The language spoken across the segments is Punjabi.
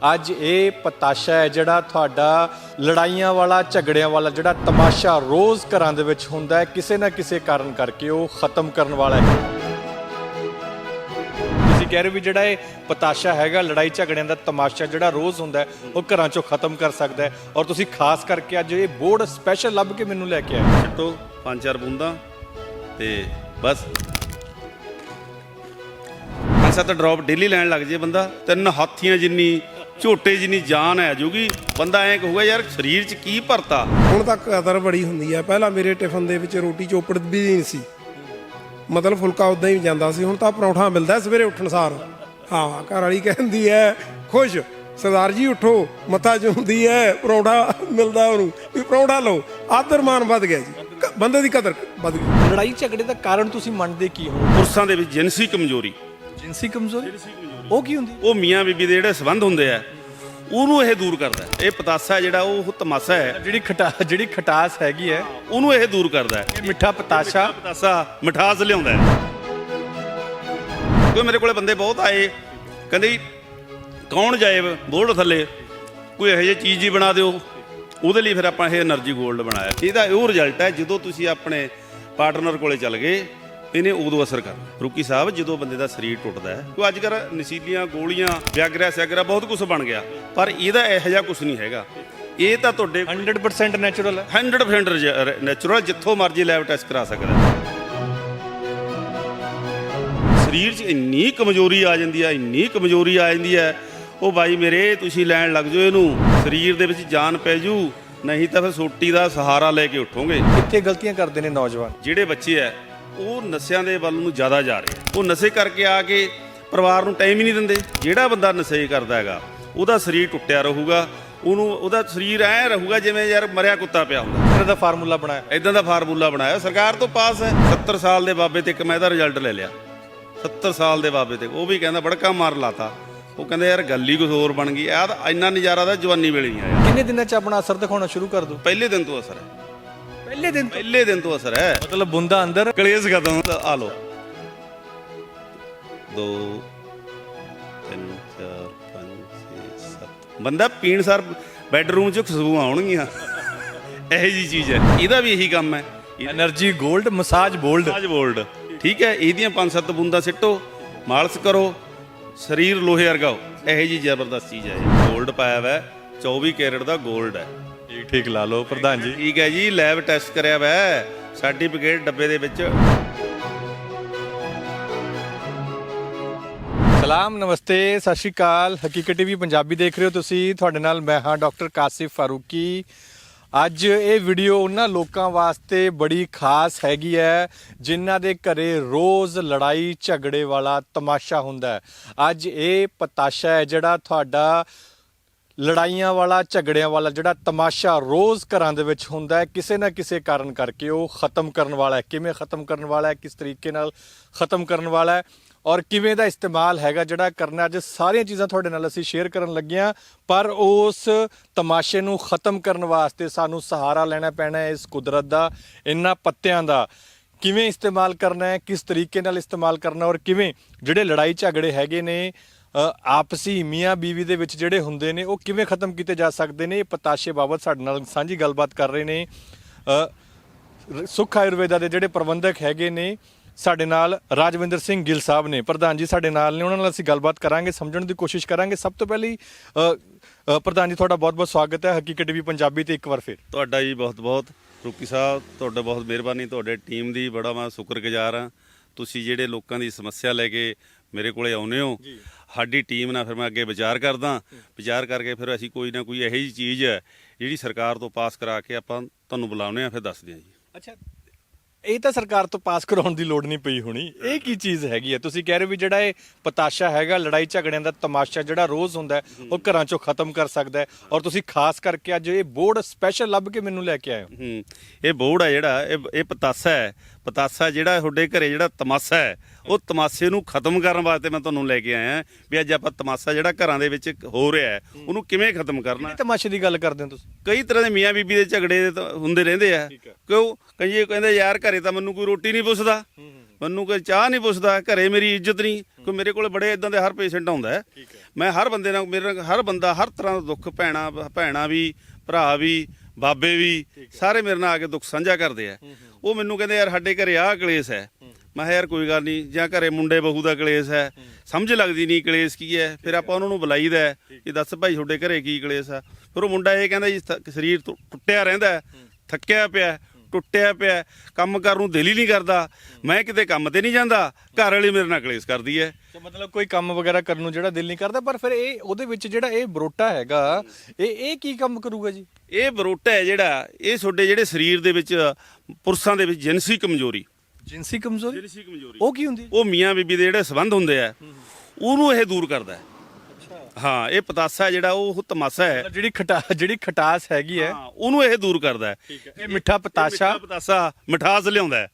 ਅੱਜ ਇਹ ਪਤਾਸ਼ਾ ਹੈ ਜਿਹੜਾ ਤੁਹਾਡਾ ਲੜਾਈਆਂ ਵਾਲਾ, ਝਗੜਿਆਂ ਵਾਲਾ ਜਿਹੜਾ ਤਮਾਸ਼ਾ ਰੋਜ਼ ਘਰਾਂ ਦੇ ਵਿੱਚ ਹੁੰਦਾ ਹੈ, ਕਿਸੇ ਨਾ ਕਿਸੇ ਕਾਰਨ ਕਰਕੇ ਉਹ ਖਤਮ ਕਰਨ ਵਾਲਾ ਹੈ। ਤੁਸੀਂ ਕਹਿ ਰਹੇ ਹੋ ਵੀ ਜਿਹੜਾ ਇਹ ਪਤਾਸ਼ਾ ਹੈਗਾ, ਲੜਾਈ ਝਗੜਿਆਂ ਦਾ ਤਮਾਸ਼ਾ ਜਿਹੜਾ ਰੋਜ਼ ਹੁੰਦਾ ਹੈ, ਉਹ ਘਰਾਂ ਚੋਂ ਖਤਮ ਕਰ ਸਕਦਾ ਹੈ। ਔਰ ਤੁਸੀਂ ਖਾਸ ਕਰਕੇ ਅੱਜ ਇਹ ਬੋਰਡ ਸਪੈਸ਼ਲ ਲੱਭ ਕੇ ਮੈਨੂੰ ਲੈ ਕੇ ਆਏ ਛੱਟੋ ਪੰਜ ਚਾਰ ਬੂੰਦਾਂ ਤੇ ਬਸ। ਪੰਜ ਸੱਤ ਡ੍ਰੌਪ ਡੇਲੀ ਲੈਣ ਲੱਗ ਜੇ ਬੰਦਾ। ਤਿੰਨ ਹਾਥੀਆਂ ਜਿੰਨੀ ਝੋਟੇ ਜਿੰਨੀ ਜਾਨ ਹੈ ਜੂਗੀ ਬੰਦਾ ਐਂ ਕਹੂਗਾ ਯਾਰ ਸਰੀਰ 'ਚ ਕੀ ਭਰਤਾ? ਹੁਣ ਤੱਕ ਕਦਰ ਬੜੀ ਹੁੰਦੀ ਹੈ ਪਹਿਲਾਂ ਮੇਰੇ ਟਿਫਨ ਦੇ ਵਿੱਚ ਰੋਟੀ ਚੋਪੜ ਵੀ ਨਹੀਂ ਸੀ। ਮਤਲਬ ਫੁਲਕਾ ਉਦਾਂ ਹੀ ਜਾਂਦਾ ਸੀ। ਹੁਣ ਤਾਂ ਪਰੌਂਠਾ ਮਿਲਦਾ ਸਵੇਰੇ ਉੱਠਣ ਸਾਰ। ਹਾਂ ਘਰ ਵਾਲੀ ਕਹਿੰਦੀ ਹੈ ਖੁਸ਼ ਸਰਦਾਰ ਜੀ ਉਠੋ ਮੱਥਾ ਚੁੰਦੀ ਹੈ ਪਰੌਂਠਾ ਮਿਲਦਾ ਉਹਨੂੰ। ਵੀ ਪਰੌਂਠਾ ਲਓ ਆਦਰ ਮਾਨ ਵੱਧ ਗਿਆ ਜੀ। ਬੰਦੇ ਦੀ ਕਦਰ ਵੱਧ ਗਈ। ਲੜਾਈ ਝਗੜੇ ਦਾ ਕਾਰਨ ਤੁਸੀਂ ਮੰਨਦੇ ਕੀ ਹੋ? ਪੁਰਸ਼ਾਂ ਦੇ ਵਿੱਚ ਜਿਨਸੀ ਕਮਜ਼ੋਰੀ। ਜਿੰਸੀ ਕਮਜ਼ੋਰੀ। ਉਹ ਕੀ ਹੁੰਦੀ ਉਹ ਮੀਆਂ ਬੀਬੀ ਦੇ ਜਿਹੜੇ ਸਬੰਧ ਹੁੰਦੇ ਆ ਉਹਨੂੰ ਇਹ ਦੂਰ ਕਰਦਾ ਇਹ ਪਤਾਸਾ ਜਿਹੜਾ ਉਹ ਤਮਾਸਾ ਹੈ। ਜਿਹੜੀ ਖਟਾ ਜਿਹੜੀ ਖਟਾਸ ਹੈਗੀ ਹੈ ਉਹਨੂੰ ਇਹ ਦੂਰ ਕਰਦਾ ਇਹ ਮਿੱਠਾ ਪਤਾਸ਼ਾ। ਪਤਾਸਾ ਮਿਠਾਸ ਲਿਆਉਂਦਾ ਹੈ। ਕੋਈ ਮੇਰੇ ਕੋਲੇ ਬੰਦੇ ਬਹੁਤ ਆਏ। ਕਹਿੰਦੇ ਕੌਣ ਜਾਏ ਬੋਲਡ ਥੱਲੇ? ਕੋਈ ਇਹੋ ਜਿਹੀ ਚੀਜ਼ ਹੀ ਬਣਾ ਦਿਓ। ਉਹਦੇ ਲਈ ਫਿਰ ਆਪਾਂ ਇਹ એનર્ਜੀ ਗੋਲਡ ਬਣਾਇਆ। ਇਹਦਾ ਉਹ ਰਿਜ਼ਲਟ ਹੈ ਜਦੋਂ ਤੁਸੀਂ ਆਪਣੇ ਪਾਰਟਨਰ ਕੋਲੇ ਚੱਲ ਗਏ ਇਹਨੇ ਉਦੋਂ ਅਸਰ ਕਰਨਾ। ਰੁਕੀ ਸਾਹਿਬ ਜਦੋਂ ਬੰਦੇ ਦਾ ਸਰੀਰ ਟੁੱਟਦਾ ਹੈ ਕੋਈ ਅੱਜ ਕੱਲ੍ਹ ਨਸ਼ੀਲੀਆਂ ਗੋਲੀਆਂ ਵਿਆਗਰਾ ਸੈਗਰਾ ਬਹੁਤ ਕੁਝ ਬਣ ਗਿਆ। ਪਰ ਇਹਦਾ ਇਹੋ ਜਿਹਾ ਕੁਝ ਨਹੀਂ ਹੈਗਾ। ਇਹ ਤਾਂ ਤੁਹਾਡੇ 100% ਨੈਚੁਰਲ ਹੈ। 100% ਨੈਚੁਰਲ ਜਿੱਥੋਂ ਮਰਜ਼ੀ ਲੈਬ ਟੈਸਟ ਕਰਾ ਸਕਦਾ। ਸਰੀਰ 'ਚ ਇੰਨੀ ਕਮਜ਼ੋਰੀ ਆ ਜਾਂਦੀ ਹੈ ਇੰਨੀ ਕਮਜ਼ੋਰੀ ਆ ਜਾਂਦੀ ਹੈ। ਉਹ ਬਾਈ ਮੇਰੇ ਤੁਸੀਂ ਲੈਣ ਲੱਗ ਜਾਓ ਇਹਨੂੰ। ਸਰੀਰ ਦੇ ਵਿੱਚ ਜਾਨ ਪੈ ਜੂ ਨਹੀਂ ਤਾਂ ਫਿਰ ਸੋਟੀ ਦਾ ਸਹਾਰਾ ਲੈ ਕੇ ਉੱਠੋਗੇ। ਕਿੱਥੇ ਗਲਤੀਆਂ ਕਰਦੇ ਨੇ ਨੌਜਵਾਨ? ਜਿਹੜੇ ਬੱਚੇ ਐ ਉਹ ਨਸ਼ਿਆਂ ਦੇ ਵੱਲ ਨੂੰ ਜ਼ਿਆਦਾ ਜਾ ਰਹੇ। ਆ। ਉਹ ਨਸ਼ੇ ਕਰਕੇ ਆ ਕੇ ਪਰਿਵਾਰ ਨੂੰ ਟਾਈਮ ਹੀ ਨਹੀਂ ਦਿੰਦੇ। ਜਿਹੜਾ ਬੰਦਾ ਨਸ਼ੇ ਕਰਦਾ ਹੈਗਾ ਉਹਦਾ ਸਰੀਰ ਟੁੱਟਿਆ ਰਹੂਗਾ। ਉਹਨੂੰ ਉਹਦਾ ਸਰੀਰ ਐ ਰਹੂਗਾ ਜਿਵੇਂ ਯਾਰ ਮਰਿਆ ਕੁੱਤਾ ਪਿਆ ਹੁੰਦਾ। ਇਹਨਾਂ ਦਾ ਫਾਰਮੂਲਾ ਬਣਾਇਆ। ਇਦਾਂ ਦਾ ਫਾਰਮੂਲਾ ਬਣਾਇਆ। ਸਰਕਾਰ ਤੋਂ ਪਾਸ ਹੈ। 70 ਸਾਲ ਦੇ ਬਾਬੇ ਤੇ ਇੱਕ ਮੈਂ ਇਹਦਾ ਰਿਜ਼ਲਟ ਲੈ ਲਿਆ। 70 ਸਾਲ ਦੇ ਬਾਬੇ ਤੇ। ਉਹ ਵੀ ਕਹਿੰਦਾ ਬੜਕਾ ਮਾਰ ਲਾਤਾ। ਉਹ ਕਹਿੰਦੇ ਯਾਰ ਗੱਲ ਹੀ ਕੁਝ ਹੋਰ ਬਣ ਗਈ। ਆ ਤਾਂ ਇੰਨਾ ਨਜ਼ਾਰਾ ਦਾ ਜਵਾਨੀ ਵੇਲੇ ਨਹੀਂ ਆਇਆ। ਕਿੰਨੇ ਦਿਨਾਂ ਚ ਆਪਣਾ ਅਸਰ ਦਿਖਾਉਣਾ ਸ਼ੁਰੂ ਕਰ ਦੋ? ਪਹਿਲੇ ਦਿਨ ਤੋਂ ਅਸਰ ਹੈ। ਪਹਿਲੇ ਦਿਨ ਤੋਂ? ਪਹਿਲੇ ਦਿਨ ਤੋਂ ਅਸਰ ਹੈ। ਮਤਲਬ ਬੁੰਦਾ ਅੰਦਰ ਕਲੇਸ਼ ਖਤਮ ਆ ਲੋ 2 3 4 5 6 7 ਬੰਦਾ ਪੀਣ ਸਾਰ ਬੈੱਡਰੂਮ 'ਚ ਖੁਸ਼ਬੂ ਆਉਣਗੀਆਂ। ਇਹੋ ਜੀ ਚੀਜ਼ ਹੈ। ਇਹਦਾ ਵੀ ਇਹੀ ਕੰਮ ਹੈ। એનર્ਜੀ 골ਡ ਮਸਾਜ ਬੋਲਡ ਮਸਾਜ ਬੋਲਡ ਠੀਕ ਹੈ ਇਹਦੀਆਂ ਪੰਜ ਸੱਤ ਬੂੰਦਾਂ ਸਿੱਟੋ ਮਾਲਸ਼ ਕਰੋ ਸਰੀਰ ਲੋਹੇ ਵਰਗਾ ਇਹੋ ਜੀ ਜ਼ਬਰਦਸਤ ਚੀਜ਼ ਹੈ। 골ਡ ਪਾਇਆ ਹੋਇਆ 24 ਕੈਰਟ ਦਾ 골ਡ ਹੈ। ਠੀਕ ਠੀਕ ਲਾ ਲਓ ਪ੍ਰਧਾਨ ਜੀ। ਠੀਕ ਹੈ ਜੀ ਲੈਬ ਟੈਸਟ ਕਰਿਆ ਹੈ ਸਰਟੀਫਿਕੇਟ ਡੱਬੇ ਦੇ ਵਿੱਚ। ਸਲਾਮ ਨਮਸਤੇ ਸਤਿ ਸ਼੍ਰੀ ਅਕਾਲ। ਹਕੀਕਤ ਟੀਵੀ ਪੰਜਾਬੀ ਦੇਖ ਰਹੇ ਹੋ ਤੁਸੀਂ। ਤੁਹਾਡੇ ਨਾਲ ਮੈਂ ਹਾਂ ਡਾਕਟਰ ਕਾਸਿਫ ਫਾਰੂਕੀ। ਅੱਜ ਇਹ ਵੀਡੀਓ ਉਹਨਾਂ ਲੋਕਾਂ ਵਾਸਤੇ ਬੜੀ ਖਾਸ ਹੈਗੀ ਹੈ ਜਿਨ੍ਹਾਂ ਦੇ ਘਰੇ ਰੋਜ਼ ਲੜਾਈ ਝਗੜੇ ਵਾਲਾ ਤਮਾਸ਼ਾ ਹੁੰਦਾ ਹੈ। ਅੱਜ ਇਹ ਪਤਾਸ਼ਾ ਹੈ ਜਿਹੜਾ ਤੁਹਾਡਾ ਲੜਾਈਆਂ ਵਾਲਾ, ਝਗੜਿਆਂ ਵਾਲਾ ਜਿਹੜਾ ਤਮਾਸ਼ਾ ਰੋਜ਼ ਘਰਾਂ ਦੇ ਵਿੱਚ ਹੁੰਦਾ ਹੈ, ਕਿਸੇ ਨਾ ਕਿਸੇ ਕਾਰਨ ਕਰਕੇ ਉਹ ਖਤਮ ਕਰਨ ਵਾਲਾ ਹੈ। ਕਿਵੇਂ ਖਤਮ ਕਰਨ ਵਾਲਾ ਹੈ, ਕਿਸ ਤਰੀਕੇ ਨਾਲ ਖਤਮ ਕਰਨ ਵਾਲਾ ਹੈ ਔਰ ਕਿਵੇਂ ਦਾ ਇਸਤੇਮਾਲ ਹੈਗਾ ਜਿਹੜਾ ਕਰਨਾ, ਅੱਜ ਸਾਰੀਆਂ ਚੀਜ਼ਾਂ ਤੁਹਾਡੇ ਨਾਲ ਅਸੀਂ ਸ਼ੇਅਰ ਕਰਨ ਲੱਗੇ ਹਾਂ ਪਰ ਉਸ ਤਮਾਸ਼ੇ ਨੂੰ ਖਤਮ ਕਰਨ ਵਾਸਤੇ ਸਾਨੂੰ ਸਹਾਰਾ ਲੈਣਾ ਪੈਣਾ ਹੈ ਇਸ ਕੁਦਰਤ ਦਾ, ਇਹਨਾਂ ਪੱਤਿਆਂ ਦਾ। ਕਿਵੇਂ ਇਸਤੇਮਾਲ ਕਰਨਾ ਹੈ, ਕਿਸ ਤਰੀਕੇ ਨਾਲ ਇਸਤੇਮਾਲ ਕਰਨਾ ਔਰ ਕਿਵੇਂ ਜਿਹੜੇ ਲੜਾਈ ਝਗੜੇ ਹੈਗੇ ਨੇ ਆਪਸੀ ਮੀਆਂ ਬੀਵੀ ਦੇ ਵਿੱਚ ਜਿਹੜੇ ਹੁੰਦੇ ਨੇ ਉਹ ਕਿਵੇਂ ਖਤਮ ਕੀਤੇ ਜਾ ਸਕਦੇ ਨੇ? ਇਹ ਪਤਾਸ਼ੇ ਬਾਬਤ ਸਾਡੇ ਨਾਲ ਸਾਂਝੀ ਗੱਲਬਾਤ ਕਰ ਰਹੇ ਨੇ। ਸੁੱਖ ਆਯੁਰਵੇਦਾ ਦੇ ਜਿਹੜੇ ਪ੍ਰਬੰਧਕ ਹੈਗੇ ਨੇ ਸਾਡੇ ਨਾਲ ਰਾਜਵਿੰਦਰ ਸਿੰਘ ਗਿੱਲ ਸਾਹਿਬ ਨੇ ਪ੍ਰਧਾਨ ਜੀ ਸਾਡੇ ਨਾਲ ਨੇ। ਉਹਨਾਂ ਨਾਲ ਅਸੀਂ ਗੱਲਬਾਤ ਕਰਾਂਗੇ ਸਮਝਣ ਦੀ ਕੋਸ਼ਿਸ਼ ਕਰਾਂਗੇ। ਸਭ ਤੋਂ ਪਹਿਲੀ ਪ੍ਰਧਾਨ ਜੀ ਤੁਹਾਡਾ ਬਹੁਤ-ਬਹੁਤ ਸਵਾਗਤ ਹੈ। ਹਕੀਕਤ ਟੀਵੀ ਪੰਜਾਬੀ ਤੇ ਇੱਕ ਵਾਰ ਫਿਰ। ਤੁਹਾਡਾ ਜੀ ਬਹੁਤ ਬਹੁਤ ਰੂਕੀ ਸਾਹਿਬ ਤੁਹਾਡਾ ਬਹੁਤ ਮਿਹਰਬਾਨੀ। ਤੁਹਾਡੇ ਟੀਮ ਦੀ ਬੜਾ ਮੈਂ ਸ਼ੁਕਰਗੁਜ਼ਾਰ ਹਾਂ। ਤੁਸੀਂ ਜਿਹੜੇ ਲੋਕਾਂ ਦੀ ਸਮੱਸਿਆ ਲੈ ਕੇ ਮੇਰੇ ਕੋਲੇ ਆਉਨੇ ਹੋ ਸਾਡੀ ਟੀਮ ਨਾਲ ਫਿਰ ਮੈਂ ਅੱਗੇ ਵਿਚਾਰ ਕਰਦਾ। ਵਿਚਾਰ ਕਰਕੇ ਫਿਰ ਅਸੀਂ ਕੋਈ ਨਾ ਕੋਈ ਇਹੋ ਜਿਹੀ ਚੀਜ਼ ਹੈ ਜਿਹੜੀ ਸਰਕਾਰ ਤੋਂ ਪਾਸ ਕਰਾ ਕੇ ਆਪਾਂ ਤੁਹਾਨੂੰ ਬੁਲਾਉਨੇ ਆ ਫਿਰ ਦੱਸਦੇ ਹਾਂ ਜੀ। ਅੱਛਾ ਇਹ ਤਾਂ ਸਰਕਾਰ ਤੋਂ ਪਾਸ ਕਰਾਉਣ ਦੀ ਲੋੜ ਨਹੀਂ ਪਈ ਹੋਣੀ। ਇਹ ਕੀ ਚੀਜ਼ ਹੈਗੀ ਹੈ? ਤੁਸੀਂ ਕਹਿ ਰਹੇ ਵੀ ਜਿਹੜਾ ਇਹ ਪਤਾਸ਼ਾ ਹੈਗਾ ਲੜਾਈ ਝਗੜਿਆਂ ਦਾ ਤਮਾਸ਼ਾ ਜਿਹੜਾ ਰੋਜ਼ ਹੁੰਦਾ ਉਹ ਘਰਾਂ ਚੋਂ ਖਤਮ ਕਰ ਸਕਦਾ ਹੈ। ਔਰ ਤੁਸੀਂ ਖਾਸ ਕਰਕੇ ਅੱਜ ਇਹ ਬੋਰਡ ਸਪੈਸ਼ਲ ਲੱਭ ਕੇ ਮੈਨੂੰ ਲੈ ਕੇ ਆਏ ਹੋ। ਹੂੰ ਇਹ ਬੋਰਡ ਹੈ ਜਿਹੜਾ ਇਹ ਇਹ ਪਤਾਸਾ ਹੈ। ਪਤਾਸਾ ਜਿਹੜਾ ਤੁਹਾਡੇ ਘਰੇ ਜਿਹੜਾ ਤਮਾਸਾ ਹੈ ਉਹ ਤਮਾਸੇ ਨੂੰ ਖਤਮ ਕਰਨ ਵਾਸਤੇ ਮੈਂ ਤੁਹਾਨੂੰ ਲੈ ਕੇ ਆਇਆ ਵੀ ਅੱਜ ਆਪਾਂ ਤਮਾਸਾ ਜਿਹੜਾ ਘਰਾਂ ਦੇ ਵਿੱਚ ਹੋ ਰਿਹਾ ਹੈ ਉਹਨੂੰ ਕਿਵੇਂ ਖਤਮ ਕਰਨਾ ਇਹ ਤਮਾਸ਼ੇ ਦੀ ਗੱਲ ਕਰਦੇ ਹੋ ਤੁਸੀਂ? ਕਈ ਤਰ੍ਹਾਂ ਦੇ ਮੀਆਂ ਬੀਬੀ ਦੇ ਝਗੜੇ ਤਾਂ ਹੁੰਦੇ ਰਹਿੰਦੇ ਆ। ਕਿਉਂ? ਕਈ ਕਹਿੰਦੇ ਯਾਰ ਘਰੇ ਤਾਂ ਮੈਨੂੰ ਕੋਈ ਰੋਟੀ ਨਹੀਂ ਪੁੱਛਦਾ। ਮੈਨੂੰ ਕੋਈ ਚਾਹ ਨਹੀਂ ਪੁੱਛਦਾ। ਘਰੇ ਮੇਰੀ ਇੱਜ਼ਤ ਨਹੀਂ। ਕੋਈ ਮੇਰੇ ਕੋਲ ਬੜੇ ਇਦਾਂ ਦੇ ਹਰ ਪੇਸ਼ੈਂਟ ਆਉਂਦਾ ਹੈ। ਮੈਂ ਹਰ ਬੰਦੇ ਨਾਲ ਮੇਰੇ ਹਰ ਬੰਦਾ ਹਰ ਤਰ੍ਹਾਂ ਦਾ ਦੁੱਖ ਭੈਣਾ ਭੈਣਾ ਵੀ ਭਰਾ ਵੀ ਬਾਬੇ ਵੀ ਸਾਰੇ ਮੇਰੇ ਨਾਲ ਆ ਕੇ ਦੁੱਖ ਸਾਂਝਾ ਕਰਦੇ ਆ। ਉਹ ਮੈਨੂੰ ਕਹਿੰਦੇ ਯਾਰ ਸਾਡੇ ਘਰੇ ਆਹ ਕਲੇਸ਼ ਹੈ। ਮੈਂ ਕਿਹਾ ਯਾਰ ਕੋਈ ਗੱਲ ਨਹੀਂ ਜਾਂ ਘਰੇ ਮੁੰਡੇ ਬਹੂ ਦਾ ਕਲੇਸ਼ ਹੈ ਸਮਝ ਲੱਗਦੀ ਨਹੀਂ ਕਲੇਸ਼ ਕੀ ਹੈ। ਫਿਰ ਆਪਾਂ ਉਹਨਾਂ ਨੂੰ ਬੁਲਾਈਦਾ ਕਿ ਦੱਸ ਭਾਈ ਤੁਹਾਡੇ ਘਰੇ ਕੀ ਕਲੇਸ਼ ਹੈ ਫਿਰ ਉਹ ਮੁੰਡਾ ਇਹ ਕਹਿੰਦਾ ਜੀ ਸਰੀਰ ਟੁੱਟਿਆ ਰਹਿੰਦਾ ਥੱਕਿਆ ਪਿਆ ਟੁੱਟਿਆ ਪਿਆ ਕੰਮ ਕਰਨ ਨੂੰ ਦਿਲ ਹੀ ਨਹੀਂ ਕਰਦਾ। ਮੈਂ ਕਿਤੇ ਕੰਮ ਤੇ ਨਹੀਂ ਜਾਂਦਾ। ਘਰ ਵਾਲੀ ਮੇਰੇ ਨਾਲ ਕਲੇਸ਼ ਕਰਦੀ ਹੈ। ਤੇ ਮਤਲਬ ਕੋਈ ਕੰਮ ਵਗੈਰਾ ਕਰਨ ਨੂੰ ਜਿਹੜਾ ਦਿਲ ਨਹੀਂ ਕਰਦਾ ਪਰ ਫਿਰ ਇਹ ਉਹਦੇ ਵਿੱਚ ਜਿਹੜਾ ਇਹ ਬਰੋਟਾ ਹੈਗਾ ਇਹ ਇਹ ਕੀ ਕੰਮ ਕਰੂਗਾ ਜੀ? ਇਹ ਬਰੋਟਾ ਹੈ ਜਿਹੜਾ ਇਹ ਤੁਹਾਡੇ ਜਿਹੜੇ ਸਰੀਰ ਦੇ ਵਿੱਚ ਪੁਰਸ਼ਾਂ ਦੇ ਵਿੱਚ ਜਿਨਸੀ ਕਮਜ਼ੋਰੀ। ਜਿੰਸੀ ਕਮਜ਼ੋਰੀ? ਉਹ ਕੀ ਹੁੰਦੀ? ਹੈ ਉਹ ਮੀਆਂ ਬੀਬੀ ਦੇ ਜਿਹੜੇ ਸਬੰਧ ਹੁੰਦੇ ਆ ਉਹਨੂੰ ਇਹ ਦੂਰ ਕਰਦਾ ਹੈ। ਹਾਂ ਇਹ ਪਤਾਸਾ ਜਿਹੜਾ ਉਹ ਤਮਾਸਾ ਹੈ। ਜਿਹੜੀ ਖਟਾ ਜਿਹੜੀ ਖਟਾਸ ਹੈਗੀ ਹੈ। ਹਾਂ ਉਹਨੂੰ ਇਹ ਦੂਰ ਕਰਦਾ ਹੈ। ਇਹ ਮਿੱਠਾ ਪਤਾਸ਼ਾ। ਪਤਾਸਾ ਮਿਠਾਸ ਲਿਆਉਂਦਾ ਹੈ।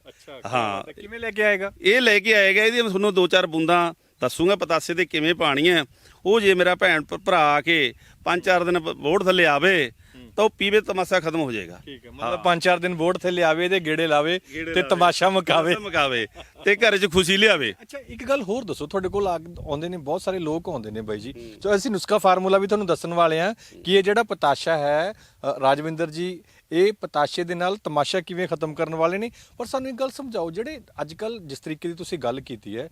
ਹਾਂ। ਕਿਵੇਂ ਲੈ ਕੇ ਆਏਗਾ? ਇਹ ਲੈ ਕੇ ਆਏਗਾ ਇਹਦੀ ਮੈਂ ਤੁਹਾਨੂੰ ਦੋ ਚਾਰ ਬੂੰਦਾਂ ਦੱਸੂਗਾ ਪਤਾਸੇ ਦੇ ਕਿਵੇਂ ਪਾਣੀਆਂ ਉਹ ਜੇ ਮੇਰਾ ਭੈਣ ਭਰਾ ਆ ਕੇ ਪੰਜ ਚਾਰ ਦਿਨ ਬੋੜ ਥੱਲੇ ਆਵੇ ਤਾਂ ਉਹ ਪੀਵੇ ਤਮਾਸਾ ਖਤਮ ਹੋ ਜਾਏਗਾ। ਠੀਕ ਹੈ ਮਤਲਬ ਪੰਜ ਚਾਰ ਦਿਨ ਬੋਰਡ ਤੇ ਲਿਆਵੇ ਤੇ ਗੇੜੇ ਲਾਵੇ ਤੇ ਤਮਾਸ਼ਾ ਮਕਾਵੇ। ਮਕਾਵੇ ਤੇ ਘਰ 'ਚ ਖੁਸ਼ੀ ਲਿਆਵੇ। ਅੱਛਾ ਇੱਕ ਗੱਲ ਹੋਰ ਦੱਸੋ ਤੁਹਾਡੇ ਕੋਲ ਆਉਂਦੇ ਨੇ ਬਹੁਤ ਸਾਰੇ ਲੋਕ ਆਉਂਦੇ ਨੇ ਬਾਈ ਜੀ। ਸੋ ਅਸੀਂ ਨੁਸਖਾ ਫਾਰਮੂਲਾ ਵੀ ਤੁਹਾਨੂੰ ਦੱਸਣ ਵਾਲੇ ਆ ਕਿ ਇਹ ਜਿਹੜਾ ਪਤਾਸ਼ਾ ਹੈ ਰਾਜਵਿੰਦਰ ਜੀ ਇਹ ਪਤਾਸ਼ੇ ਦੇ ਨਾਲ ਤਮਾਸ਼ਾ ਕਿਵੇਂ ਖਤਮ ਕਰਨ ਵਾਲੇ ਨੇ? ਪਰ ਸਾਨੂੰ ਇੱਕ ਗੱਲ ਸਮਝਾਓ ਜਿਹੜੇ ਅੱਜ ਕੱਲ ਜਿਸ ਤਰੀਕੇ ਦੀ ਤੁਸੀਂ ਗੱਲ ਕੀਤੀ ਹੈ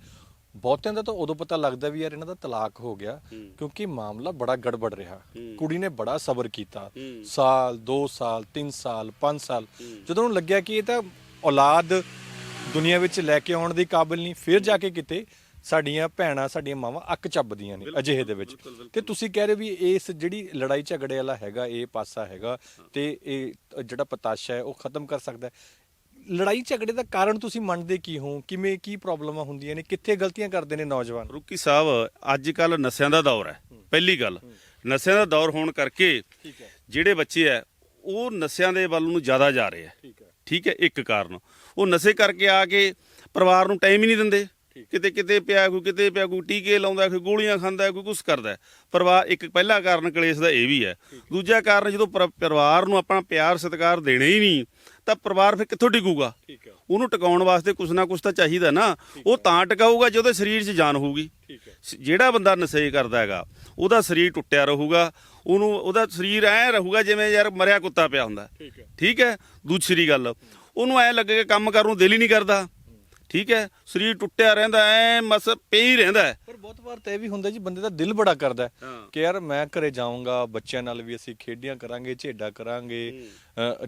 ਬਹੁਤਿਆਂ ਦਾ ਤਾਂ ਉਦੋਂ ਪਤਾ ਲੱਗਦਾ ਵੀ ਯਾਰ ਇਹਨਾਂ ਦਾ ਤਲਾਕ ਹੋ ਗਿਆ ਕਿਉਂਕਿ ਮਾਮਲਾ ਬੜਾ ਗੜਬੜ ਰਿਹਾ। ਕੁੜੀ ਨੇ ਬੜਾ ਸਬਰ ਕੀਤਾ। ਸਾਲ 2 ਸਾਲ 3 ਸਾਲ 5 ਸਾਲ। ਜਦੋਂ ਉਹਨੂੰ ਲੱਗਿਆ ਕਿ ਇਹ ਤਾਂ ਔਲਾਦ ਦੁਨੀਆ ਵਿੱਚ ਲੈ ਕੇ ਆਉਣ ਦੇ ਕਾਬਿਲ ਨਹੀਂ ਫਿਰ ਜਾ ਕੇ ਕਿਤੇ ਸਾਡੀਆਂ ਭੈਣਾਂ ਸਾਡੀਆਂ ਮਾਵਾਂ ਅੱਕ ਚੱਬਦੀਆਂ ਨੇ ਅਜਿਹੇ ਦੇ ਵਿੱਚ। ਤੇ ਤੁਸੀਂ ਕਹਿ ਰਹੇ ਵੀ ਇਸ ਜਿਹੜੀ ਲੜਾਈ ਝਗੜੇ ਵਾਲਾ ਹੈਗਾ ਇਹ ਪਾਸਾ ਹੈਗਾ ਤੇ ਇਹ ਜਿਹੜਾ ਪਤਾਸ਼ਾ ਹੈ ਉਹ ਖਤਮ ਕਰ ਸਕਦਾ ਹੈ। ਲੜਾਈ ਝਗੜੇ ਦਾ ਕਾਰਨ ਤੁਸੀਂ ਮੰਨਦੇ ਕੀ ਹੋ? ਕਿਵੇਂ ਕੀ ਪ੍ਰੋਬਲਮਾਂ ਹੁੰਦੀਆਂ ਨੇ? ਕਿੱਥੇ ਗਲਤੀਆਂ ਕਰਦੇ ਨੇ ਨੌਜਵਾਨ? ਰੁਕੀ ਸਾਹਿਬ ਅੱਜ ਕੱਲ ਨਸ਼ਿਆਂ ਦਾ ਦੌਰ ਹੈ। ਪਹਿਲੀ ਗੱਲ ਨਸ਼ਿਆਂ ਦਾ ਦੌਰ ਹੋਣ ਕਰਕੇ ਠੀਕ ਹੈ। ਜਿਹੜੇ ਬੱਚੇ ਆ ਉਹ ਨਸ਼ਿਆਂ ਦੇ ਵੱਲ ਨੂੰ ਜ਼ਿਆਦਾ ਜਾ ਰਹੇ ਆ ਠੀਕ ਹੈ। ਠੀਕ ਹੈ ਇੱਕ ਕਾਰਨ। ਉਹ ਨਸ਼ੇ ਕਰਕੇ ਆ ਕੇ ਪਰਿਵਾਰ ਨੂੰ ਟਾਈਮ ਹੀ ਨਹੀਂ ਦਿੰਦੇ। ਕਿਤੇ ਕਿਤੇ ਪਿਆ ਕੋਈ ਕਿਤੇ ਪਿਆ ਕੋਈ ਟੀਕੇ ਲਾਉਂਦਾ ਕੋਈ ਗੋਲੀਆਂ ਖਾਂਦਾ ਕੋਈ ਕੁਛ ਕਰਦਾ। ਪਰਿਵਾਰ ਇੱਕ ਪਹਿਲਾ ਕਾਰਨ ਕਲੇਸ਼ ਦਾ ਇਹ ਵੀ ਹੈ। ਦੂਜਾ ਕਾਰਨ ਜਦੋਂ ਪਰ- ਪਰਿਵਾਰ ਨੂੰ ਆਪਣਾ ਪਿਆਰ ਸਤਿਕਾਰ ਦੇਣਾ ਹੀ ਨਹੀਂ ਤਾਂ ਪਰਿਵਾਰ ਫਿਰ ਕਿੱਥੋਂ ਟਿਕੂਗਾ ਠੀਕ ਹੈ। ਉਹਨੂੰ ਟਿਕਾਉਣ ਵਾਸਤੇ ਕੁਛ ਨਾ ਕੁਛ ਤਾਂ ਚਾਹੀਦਾ ਨਾ। ਉਹ ਤਾਂ ਟਿਕਾਊਗਾ ਜੇ ਉਹਦੇ ਸਰੀਰ 'ਚ ਜਾਨ ਹੋਊਗੀ। ਠੀਕ ਹੈ। ਜਿਹੜਾ ਬੰਦਾ ਨਸ਼ੇ ਕਰਦਾ ਹੈਗਾ ਉਹਦਾ ਸਰੀਰ ਟੁੱਟਿਆ ਰਹੂਗਾ। ਉਹਨੂੰ ਉਹਦਾ ਸਰੀਰ ਐ ਰਹੂਗਾ ਜਿਵੇਂ ਯਾਰ ਮਰਿਆ ਕੁੱਤਾ ਪਿਆ ਹੁੰਦਾ। ਠੀਕ ਹੈ। ਠੀਕ ਹੈ? ਦੂਸਰੀ ਗੱਲ ਉਹਨੂੰ ਐ ਲੱਗੇਗਾ ਕੰਮ ਕਰਨ ਨੂੰ ਦਿਲ ਹੀ ਨਹੀਂ ਕਰਦਾ। ਠੀਕ ਹੈ? ਸਰੀਰ ਟੁੱਟਿਆ ਰਹਿੰਦਾ ਐ ਮਸ ਪਈ ਰਹਿੰਦਾ ਹੈ। ਪਰ ਬਹੁਤ ਵਾਰ ਤਾਂ ਇਹ ਵੀ ਹੁੰਦਾ ਜੀ ਬੰਦੇ ਦਾ ਦਿਲ ਬੜਾ ਕਰਦਾ ਹੈ ਹਾਂ। ਕਿ ਯਾਰ ਮੈਂ ਘਰੇ ਜਾਊਂਗਾ ਬੱਚਿਆਂ ਨਾਲ ਵੀ ਅਸੀਂ ਖੇਡੀਆਂ ਕਰਾਂਗੇ ਝੇਡਾ ਕਰਾਂਗੇ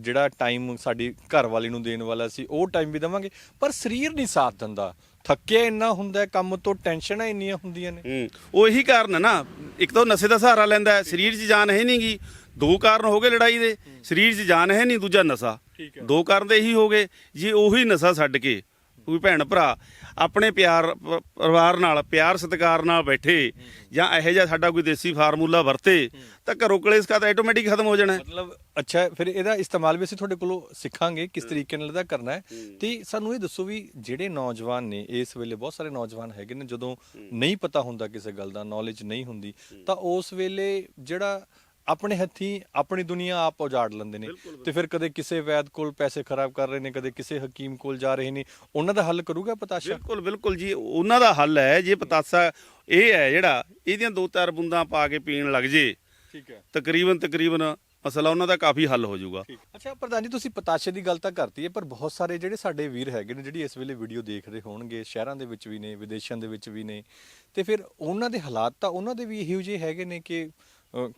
ਜਿਹੜਾ ਟਾਈਮ ਸਾਡੀ ਘਰ ਵਾਲੀ ਨੂੰ ਦੇਣ ਵਾਲਾ ਸੀ ਉਹ ਟਾਈਮ ਵੀ ਦੇਵਾਂਗੇ। ਪਰ ਸਰੀਰ ਨਹੀਂ ਸਾਥ ਦਿੰਦਾ। ਥੱਕਿਆ ਇੰਨਾ ਹੁੰਦਾ ਹੈ, ਕੰਮ ਤੋਂ ਟੈਨਸ਼ਨਾਂ ਇੰਨੀਆਂ ਹੁੰਦੀਆਂ ਨੇ। ਹੂੰ ਉਹ ਇਹੀ ਕਾਰਨ ਹੈ ਨਾ। ਇੱਕ ਤਾਂ ਉਹ ਨਸ਼ੇ ਦਾ ਸਹਾਰਾ ਲੈਂਦਾ ਹੈ, ਸਰੀਰ 'ਚ ਜਾਨ ਹੈ ਨਹੀਂਗੀ ਦੋ ਕਾਰਨ ਹੋ ਗਏ ਲੜਾਈ ਦੇ। ਸਰੀਰ 'ਚ ਜਾਨ ਹੈ ਨਹੀਂ ਦੂਜਾ ਨਸ਼ਾ। ਠੀਕ ਹੈ। ਦੋ ਕਾਰਨ ਤਾਂ ਇਹੀ ਹੋ ਗਏ। ਜੇ ਉਹੀ ਨਸ਼ਾ ਛੱਡ ਕੇ ਕੋਈ ਭੈਣ ਭਰਾ ਆਪਣੇ ਪਿਆਰ ਪ- ਪਰਿਵਾਰ ਨਾਲ ਪਿਆਰ ਸਤਿਕਾਰ ਨਾਲ ਬੈਠੇ ਜਾਂ ਇਹੋ ਜਿਹਾ ਸਾਡਾ ਕੋਈ ਦੇਸੀ ਫਾਰਮੂਲਾ ਵਰਤੇ ਤਾਂ ਘਰੋਂ ਕਲੇਸ਼ ਕਾ ਤਾਂ ਆਟੋਮੈਟਿਕ ਖਤਮ ਹੋ ਜਾਣਾ। ਹੈ। ਮਤਲਬ ਅੱਛਾ ਫਿਰ ਇਹਦਾ ਇਸਤੇਮਾਲ ਵੀ ਅਸੀਂ ਤੁਹਾਡੇ ਕੋਲੋਂ ਸਿੱਖਾਂਗੇ ਕਿਸ ਤਰੀਕੇ ਨਾਲ ਇਹਦਾ ਕਰਨਾ ਹੈ। ਤੇ ਸਾਨੂੰ ਇਹ ਦੱਸੋ ਵੀ ਜਿਹੜੇ ਨੌਜਵਾਨ ਨੇ ਇਸ ਵੇਲੇ ਬਹੁਤ ਸਾਰੇ ਨੌਜਵਾਨ ਹੈਗੇ ਨੇ ਜਦੋਂ ਨਹੀਂ ਪਤਾ ਹੁੰਦਾ ਕਿਸੇ ਗੱਲ ਦਾ ਨੌਲੇਜ ਨਹੀਂ ਹੁੰਦੀ ਤਾਂ ਉਸ ਵੇਲੇ ਜਿਹੜਾ ਆਪਣੇ ਹੱਥੀਂ ਆਪਣੀ ਦੁਨੀਆ ਆਪ ਉਜਾੜ ਲੈਂਦੇ ਨੇ। ਤੇ ਫਿਰ ਕਦੇ ਕਿਸੇ ਵੈਦ ਕੋਲ ਪੈਸੇ ਖਰਾਬ ਕਰ ਰਹੇ ਨੇ ਕਦੇ ਕਿਸੇ ਹਕੀਮ ਕੋਲ ਜਾ ਰਹੇ ਨੇ। ਉਹਨਾਂ ਦਾ ਹੱਲ ਕਰੂਗਾ ਪਤਾਸ਼ਾ? ਬਿਲਕੁਲ ਬਿਲਕੁਲ ਜੀ। ਉਹਨਾਂ ਦਾ ਹੱਲ ਹੈ। ਜੇ ਪਤਾਸਾ ਇਹ ਹੈ ਜਿਹੜਾ ਇਹਦੀਆਂ ਦੋ ਚਾਰ ਬੂੰਦਾਂ ਪਾ ਕੇ ਪੀਣ ਲੱਗ ਜੇ ਠੀਕ ਹੈ। ਤਕਰੀਬਨ ਤਕਰੀਬਨ ਮਸਲਾ ਉਹਨਾਂ ਦਾ ਕਾਫੀ ਹੱਲ ਹੋ ਜਾਊਗਾ। ਅੱਛਾ ਪ੍ਰਧਾਨ ਜੀ ਤੁਸੀਂ ਪਤਾਸ਼ੇ ਦੀ ਗੱਲ ਤਾਂ ਕਰਤੀ ਹੈ ਪਰ ਬਹੁਤ ਸਾਰੇ ਜਿਹੜੇ ਸਾਡੇ ਵੀਰ ਹੈਗੇ ਨੇ ਜਿਹੜੀ ਇਸ ਵੇਲੇ ਵੀਡੀਓ ਦੇਖ ਰਹੇ ਹੋਣਗੇ ਸ਼ਹਿਰਾਂ ਦੇ ਵਿੱਚ ਵੀ ਨੇ ਵਿਦੇਸ਼ਾਂ ਦੇ ਵਿੱਚ ਵੀ ਨੇ ਤੇ ਫਿਰ ਉਹਨਾਂ ਦੇ ਹਾਲਾਤ ਤਾਂ ਉਹਨਾਂ ਦੇ ਵੀ ਇਹੋ ਜਿਹੇ ਹੈਗੇ ਨੇ ਕਿ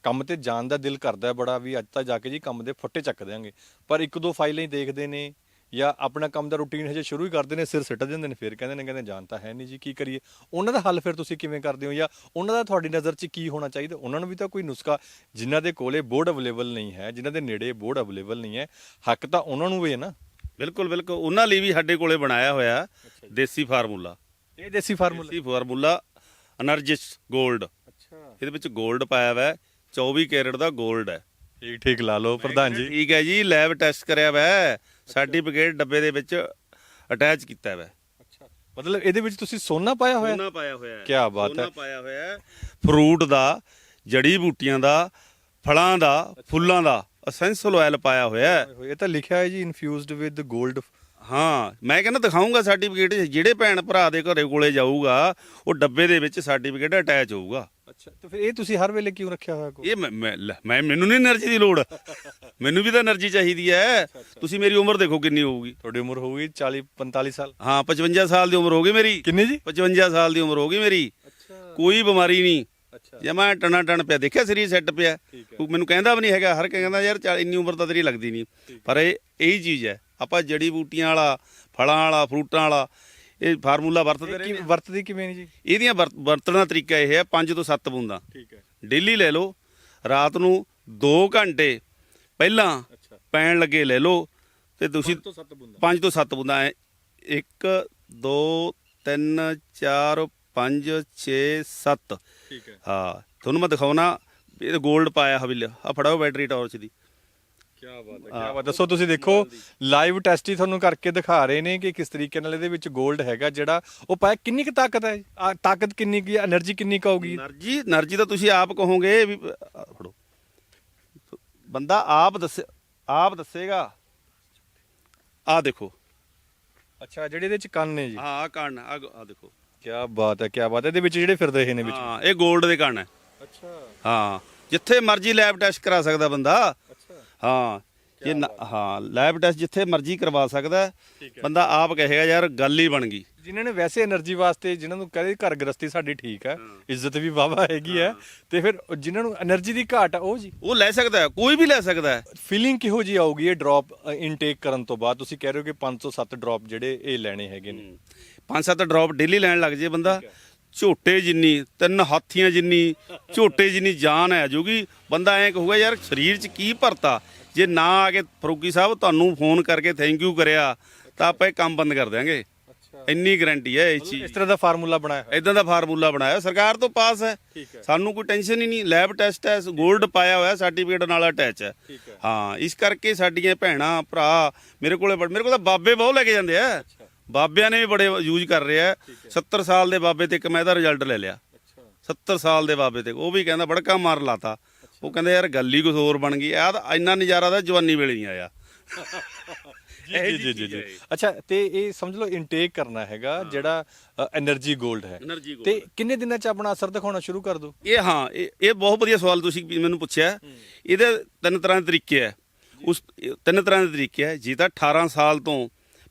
ਕੰਮ ਤੇ ਜਾਣ ਦਾ ਦਿਲ ਕਰਦਾ ਬੜਾ ਵੀ ਅੱਜ ਤਾਂ ਜਾ ਕੇ ਜੀ ਕੰਮ ਦੇ ਫੱਟੇ ਚੱਕ ਦਿਆਂਗੇ। ਪਰ ਇੱਕ ਦੋ ਫਾਈਲਾਂ ਹੀ ਦੇਖਦੇ ਨੇ ਜਾਂ ਆਪਣਾ ਕੰਮ ਦਾ ਰੁਟੀਨ ਹਜੇ ਸ਼ੁਰੂ ਹੀ ਕਰਦੇ ਨੇ ਸਿਰ ਸਿੱਟ ਦਿੰਦੇ ਨੇ ਫਿਰ ਕਹਿੰਦੇ ਨੇ ਕਹਿੰਦੇ ਜਾਣ ਤਾਂ ਹੈ ਨਹੀਂ ਜੀ ਕੀ ਕਰੀਏ? ਉਹਨਾਂ ਦਾ ਹੱਲ ਫਿਰ ਤੁਸੀਂ ਕਿਵੇਂ ਕਰਦੇ ਹੋ? ਜਾਂ ਉਹਨਾਂ ਦਾ ਤੁਹਾਡੀ ਨਜ਼ਰ 'ਚ ਕੀ ਹੋਣਾ ਚਾਹੀਦਾ? ਉਹਨਾਂ ਨੂੰ ਵੀ ਤਾਂ ਕੋਈ ਨੁਸਖਾ ਜਿਨ੍ਹਾਂ ਦੇ ਕੋਲੇ ਬੋਰਡ ਅਵੇਲੇਬਲ ਨਹੀਂ ਹੈ ਜਿਨ੍ਹਾਂ ਦੇ ਨੇੜੇ ਬੋਰਡ ਅਵੇਲੇਬਲ ਨਹੀਂ ਹੈ ਹੱਕ ਤਾਂ ਉਹਨਾਂ ਨੂੰ ਵੀ ਹੈ ਨਾ। ਬਿਲਕੁਲ ਬਿਲਕੁਲ। ਉਹਨਾਂ ਲਈ ਵੀ ਸਾਡੇ ਕੋਲੇ ਬਣਾਇਆ ਹੋਇਆ ਦੇਸੀ ਫਾਰਮੂਲਾ। ਇਹ ਦੇਸੀ ਫਾਰਮੂਲਾ? ਦੇਸੀ ਫਾਰਮੂਲਾ ਅਨਰਜਿਸ ਗੋਲਡ। ਅੱਛਾ। ਇਹਦੇ ਵਿੱਚ 골ਡ ਪਾਇਆ ਹੋਇਆ 24 ਕੈਰਟ ਦਾ 골ਡ ਹੈ। ਠੀਕ ਠੀਕ ਲਾ ਲਓ ਪ੍ਰਧਾਨ ਜੀ। ਠੀਕ ਹੈ ਜੀ ਲੈਬ ਟੈਸਟ ਕਰਿਆ ਹੋਇਆ ਸਰਟੀਫਿਕੇਟ ਡੱਬੇ ਦੇ ਵਿੱਚ ਅਟੈਚ ਕੀਤਾ ਹੋਇਆ ਹੈ ਮਤਲਬ ਇਹਦੇ ਵਿੱਚ ਤੁਸੀਂ ਸੋਨਾ ਪਾਇਆ ਹੋਇਆ ਸੋਨਾ ਪਾਇਆ ਹੋਇਆ ਕੀ ਬਾਤ ਹੈ। ਸੋਨਾ ਪਾਇਆ ਹੋਇਆ ਫਰੂਟ ਦਾ ਜੜੀ ਬੂਟੀਆਂ ਦਾ ਫਲਾਂ ਦਾ ਫੁੱਲਾਂ ਦਾ ਅਸੈਂਸ਼ੀਅਲ ਆਇਲ ਪਾਇਆ ਹੋਇਆ ਹੈ। ਇਹ ਤਾਂ ਲਿਖਿਆ ਹੈ ਜੀ ਇਨਫਿਊਜ਼ਡ ਵਿਦ 골ਡ ਹਾਂ ਮੈਂ ਕਹਿੰਦਾ ਦਿਖਾਉਂਗਾ ਸਰਟੀਫਿਕੇਟ ਜਿਹੜੇ ਭੈਣ ਭਰਾ ਦੇ ਘਰੇ ਕੋਲੇ ਜਾਊਗਾ ਉਹ ਡੱਬੇ ਦੇ ਵਿੱਚ ਸਰਟੀਫਿਕੇਟ ਅਟੈਚ ਹੋਊਗਾ। ਅੱਛਾ ਤੇ ਫਿਰ ਇਹ ਤੁਸੀਂ ਹਰ ਵੇਲੇ ਕਿਉਂ ਰੱਖਿਆ ਹੋਇਆ ਕੋਲ ਇਹ ਮੈਂ- ਮੈਂ ਮੈਨੂੰ ਨਹੀਂ એનર્ਜੀ ਦੀ ਲੋੜ। ਮੈਨੂੰ ਵੀ ਤਾਂ એનર્ਜੀ ਚਾਹੀਦੀ ਹੈ। ਤੁਸੀਂ ਮੇਰੀ ਉਮਰ ਦੇਖੋ ਕਿੰਨੀ ਹੋਊਗੀ। ਤੁਹਾਡੀ ਉਮਰ ਹੋਊਗੀ 40 45 ਸਾਲ। ਹਾਂ 55 ਸਾਲ ਦੀ ਉਮਰ ਹੋ ਮੇਰੀ। ਕਿੰਨੀ ਜੀ? 55 ਸਾਲ ਦੀ ਉਮਰ ਹੋ ਮੇਰੀ। ਅੱਛਾ। ਕੋਈ ਬਿਮਾਰੀ ਨਹੀਂ। ਜੇ ਮੈਂ ਟਣਾ ਟਣ ਪਿਆ ਦੇਖਿਆ ਸਰੀਰ ਸੈੱਟ ਪਿਆ। ਠੀਕ ਮੈਨੂੰ ਕਹਿੰਦਾ ਵੀ ਨਹੀਂ ਹੈਗਾ ਹਰ ਕੋਈ ਕਹਿੰਦਾ ਯਾਰ ਇੰਨੀ ਉਮਰ ਤਾਂ ਤੇਰੀ ਲੱਗਦੀ ਨਹੀਂ। ਪਰ ਇਹ ਇਹੀ ਚੀਜ਼ ਹੈ। ਆਪਾਂ ਜੜੀ ਬੂਟੀਆਂ ਵਾਲਾ ਫਲਾਂ ਵਾਲਾ ਫਰੂਟਾਂ ਵਾਲਾ ਇਹ ਫਾਰਮੂਲਾ ਵਰਤਦੇ ਰਹੇ ਕੀ ਵਰਤਦੀ ਕਿਵੇਂ ਨਹੀਂ ਜੀ? ਇਹਦੀਆਂ ਵਰਤ- ਵਰਤਣ ਦਾ ਤਰੀਕਾ ਇਹ ਹੈ 5 ਤੋਂ 7 ਬੂੰਦਾਂ। ਠੀਕ ਹੈ। ਡੇਲੀ ਲੈ ਲਓ ਰਾਤ ਨੂੰ 2 ਘੰਟੇ ਪਹਿਲਾਂ ਪੈਣ ਲੱਗੇ ਲੈ ਲਓ ਤੇ ਤੁਸੀਂ ਤੋਂ 7 ਬੁੰਦਾ। 5 ਤੋਂ 7 ਬੂੰਦਾਂ 1 2 3 4 5 6 7 ਠੀਕ ਹੈ। ਹਾਂ ਤੁਹਾਨੂੰ ਮੈਂ ਦਿਖਾਉਣਾ ਇਹ 골ਡ ਪਾਇਆ ਹਵਿਲ ਆ ਫੜਾਓ ਬੈਟਰੀ ਟਾਰਚ ਦੀ। ਦੱਸੋ ਤੁਸੀਂ ਦੇਖੋ ਲਾਈਵ ਟੈਸਟ ਹੀ ਤੁਹਾਨੂੰ ਕਰਕੇ ਦਿਖਾ ਰਹੇ ਨੇ ਕਿ ਕਿਸ ਤਰੀਕੇ ਨਾਲ ਇਹਦੇ ਵਿੱਚ 골ਡ ਹੈਗਾ ਜਿਹੜਾ ਉਹ ਪਾਇਆ। ਕਿੰਨੀ ਕੁ ਤਾਕਤ ਹੈ? ਤਾਕਤ ਕਿੰਨੀ ਕੀ એનર્ਜੀ ਕਿੰਨੀ ਕੁ એનર્ਜੀ એનર્ਜੀ ਤਾਂ ਤੁਸੀਂ ਆਪ ਕਹੋਗੇ ਵੀ ਫੜੋ। ਬੰਦਾ ਆਪ ਦੱਸੇ ਆਪ ਦੱਸੇਗਾ। ਆ ਦੇਖੋ। ਅੱਛਾ ਜਿਹੜੇ ਇਹਦੇ ਚ ਕੰਨ ਨੇ ਜੀ। ਹਾਂ ਕੰਨ ਆ ਆ ਦੇਖੋ। ਕੀ ਬਾਤ ਹੈ ਕੀ ਬਾਤ ਹੈ। ਇਹਦੇ ਵਿੱਚ ਜਿਹੜੇ ਫਿਰਦੇ ਰਹੇ ਨੇ ਵਿੱਚ। ਹਾਂ ਇਹ 골ਡ ਦੇ ਕੰਨ ਹੈ। ਅੱਛਾ। ਹਾਂ ਜਿੱਥੇ ਮਰਜ਼ੀ ਲੈਬ ਟੈਸਟ ਕਰਾ ਸਕਦਾ ਬੰਦਾ। ਹਾਂ ਇਹ ਹਾਂ। ਲੈਬ ਟੈਸਟ ਜਿੱਥੇ ਮਰਜ਼ੀ ਕਰਵਾ ਸਕਦਾ ਬੰਦਾ ਆਪ ਕਹੇਗਾ ਯਾਰ ਗੱਲ ਹੀ ਬਣ ਗਈ। ਜਿਨ੍ਹਾਂ ਨੇ ਵੈਸੇ એનર્ਜੀ ਵਾਸਤੇ ਜਿਨ੍ਹਾਂ ਨੂੰ ਕਹੇ ਘਰ ਗ੍ਰਸਤੀ ਸਾਡੀ ਠੀਕ ਹੈ ਇੱਜ਼ਤ ਵੀ ਵਾਵਾ ਹੈਗੀ ਹੈ ਤੇ ਫਿਰ ਜਿਨ੍ਹਾਂ ਨੂੰ એનર્ਜੀ ਦੀ ਘਾਟ ਆ ਉਹ ਜੀ। ਉਹ ਲੈ ਸਕਦਾ ਹੈ, ਕੋਈ ਵੀ ਲੈ ਸਕਦਾ ਹੈ। ਫੀਲਿੰਗ ਕਿਹੋ ਜੀ ਆਊਗੀ ਇਹ ਡ੍ਰੌਪ ਇਨਟੇਕ ਕਰਨ ਤੋਂ ਬਾਅਦ? ਤੁਸੀਂ ਕਹਿ ਰਹੇ ਹੋ ਕਿ 507 ਡ੍ਰੌਪ ਜਿਹੜੇ ਇਹ ਲੈਣੇ ਹੈਗੇ ਨੇ। ਪੰਜ ਸੱਤ ਡ੍ਰੌਪ ਡੇਲੀ ਲੈਣ ਲੱਗ ਜੇ ਬੰਦਾ। ਝੋਟੇ ਜਿੰਨੀ ਤਿੰਨ ਹਾਥੀਆਂ ਜਿੰਨੀ ਝੋਟੇ ਜਿੰਨੀ ਜਾਨ ਆ ਜੂਗੀ ਬੰਦਾ ਐਂ ਕਹੂਗਾ ਯਾਰ ਸਰੀਰ 'ਚ ਕੀ ਭਰਤਾ? ਜੇ ਨਾ ਆ ਕੇ ਫਰੂਕੀ ਸਾਹਿਬ ਤੁਹਾਨੂੰ ਫੋਨ ਕਰਕੇ ਥੈਂਕ ਯੂ ਕਰਿਆ ਤਾਂ ਆਪਾਂ ਇਹ ਕੰਮ ਬੰਦ ਕਰ ਦਿਆਂਗੇ। ਅੱਛਾ। ਇੰਨੀ ਗਾਰੰਟੀ ਹੈ ਇਸ ਇਸ ਚੀਜ਼। ਤਰ੍ਹਾਂ ਦਾ ਫਾਰਮੂਲਾ ਬਣਾਇਆ ਹੋਇਆ। ਇਦਾਂ ਦਾ ਫਾਰਮੂਲਾ ਬਣਾਇਆ ਸਰਕਾਰ ਤੋਂ ਪਾਸ ਹੈ। ਹੈ। ਸਾਨੂੰ ਕੋਈ ਟੈਨਸ਼ਨ ਹੀ ਨਹੀਂ। ਲੈਬ ਟੈਸਟ ਹੈ 골ਡ ਪਾਇਆ ਹੋਇਆ ਸਰਟੀਫਿਕੇਟ ਨਾਲ ਅਟੈਚ ਹੈ। ਹੈ। ਹਾਂ ਇਸ ਕਰਕੇ ਸਾਡੀਆਂ ਭੈਣਾਂ ਭਰਾ ਮੇਰੇ ਕੋਲੇ ਮੇਰੇ ਕੋਲ ਤਾਂ ਬਾਬੇ ਬਹੁਤ ਲੈ ਕੇ ਜਾਂਦੇ ਆ। ਬਾਬਿਆਂ ਨੇ ਵੀ ਬੜੇ ਯੂਜ਼ ਕਰ ਰਿਹਾ 70 ਸਾਲ ਦੇ ਬਾਬੇ ਤੇ ਇੱਕ ਮੈਂ ਇਹਦਾ ਰਿਜ਼ਲਟ ਲੈ ਲਿਆ। 70 ਸਾਲ ਦੇ ਬਾਬੇ ਤੇ। ਉਹ ਵੀ ਕਹਿੰਦਾ ਬੜਕਾ ਮਾਰ ਲਾਤਾ। ਉਹ ਕਹਿੰਦੇ ਯਾਰ ਗੱਲ ਹੀ ਕੁਝ ਹੋਰ ਬਣ ਗਈ। ਆ ਤਾਂ ਇੰਨਾ ਨਜ਼ਾਰਾ ਦਾ ਜਵਾਨੀ ਵੇਲੇ ਨਹੀਂ ਆਇਆ। ਜੀ ਜੀ ਜੀ ਜੀ ਅੱਛਾ ਤੇ ਇਹ ਸਮਝ ਲਓ ਇਨਟੇਕ ਕਰਨਾ ਹੈਗਾ ਜਿਹੜਾ એનર્ਜੀ ਗੋਲਡ ਹੈ। ਤੇ ਕਿੰਨੇ ਦਿਨਾਂ ਚ ਆਪਣਾ ਅਸਰ ਦਿਖਾਉਣਾ ਸ਼ੁਰੂ ਕਰ ਦੋ ਇਹ ਹਾਂ ਇਹ ਬਹੁਤ ਵਧੀਆ ਸਵਾਲ ਤੁਸੀਂ ਮੈਨੂੰ ਪੁੱਛਿਆ। ਇਹਦੇ ਤਿੰਨ ਤਰ੍ਹਾਂ ਦੇ ਤਰੀਕੇ ਹੈ। ਉਸ ਤਿੰਨ ਤਰ੍ਹਾਂ ਦੇ ਤਰੀਕੇ ਹੈ। ਜੀ ਤਾਂ 18 ਸਾਲ ਤੋਂ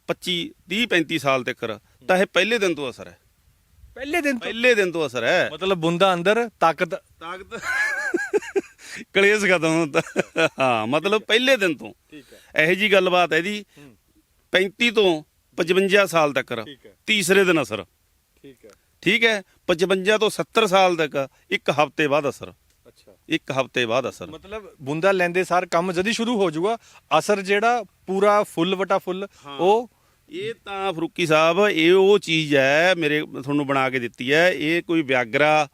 25 30 35 ਸਾਲ ਤੱਕ ਤਾਂ ਇਹ ਪਹਿਲੇ ਦਿਨ ਤੋਂ ਅਸਰ ਹੈ। ਪਹਿਲੇ ਦਿਨ ਤੋਂ? ਪਹਿਲੇ ਦਿਨ ਤੋਂ ਅਸਰ ਹੈ। ਮਤਲਬ ਬੁੰਦਾ ਅੰਦਰ ਤਾਕਤ ਤਾਕਤ ਕਲੇਸ਼ ਖਤਮ ਹੁੰਦਾ ਹਾਂ ਮਤਲਬ ਪਹਿਲੇ ਦਿਨ ਤੋਂ। ਠੀਕ ਹੈ। ਇਹੋ ਜੀ ਗੱਲਬਾਤ ਹੈ ਇਹਦੀ। 35 ਤੋਂ 55 ਸਾਲ ਤੱਕ। ਤੀਸਰੇ ਦਿਨ ਅਸਰ। ਠੀਕ ਹੈ। ਠੀਕ ਹੈ? 55 ਤੋਂ 70 ਸਾਲ ਤੱਕ ਇੱਕ ਹਫ਼ਤੇ ਬਾਅਦ ਅਸਰ। ਅੱਛਾ। ਇੱਕ ਹਫ਼ਤੇ ਬਾਅਦ ਅਸਰ। ਮਤਲਬ ਬੁੰਦਾ ਲੈਂਦੇ ਸਾਰ ਕੰਮ ਜਦੀ ਸ਼ੁਰੂ ਹੋ ਜਾਊਗਾ। ਅਸਰ ਜਿਹੜਾ ਪੂਰਾ ਫੁੱਲ ਵਟਾ ਫੁੱਲ ਉਹ ਇਹ ਤਾਂ ਫਰੂਕੀ ਸਾਹਿਬ, ਇਹ ਉਹ ਚੀਜ਼ ਹੈ ਮੇਰੇ ਤੁਹਾਨੂੰ ਬਣਾ ਕੇ ਦਿੱਤੀ ਹੈ। ਇਹ ਕੋਈ ਵਿਆਗਰਾ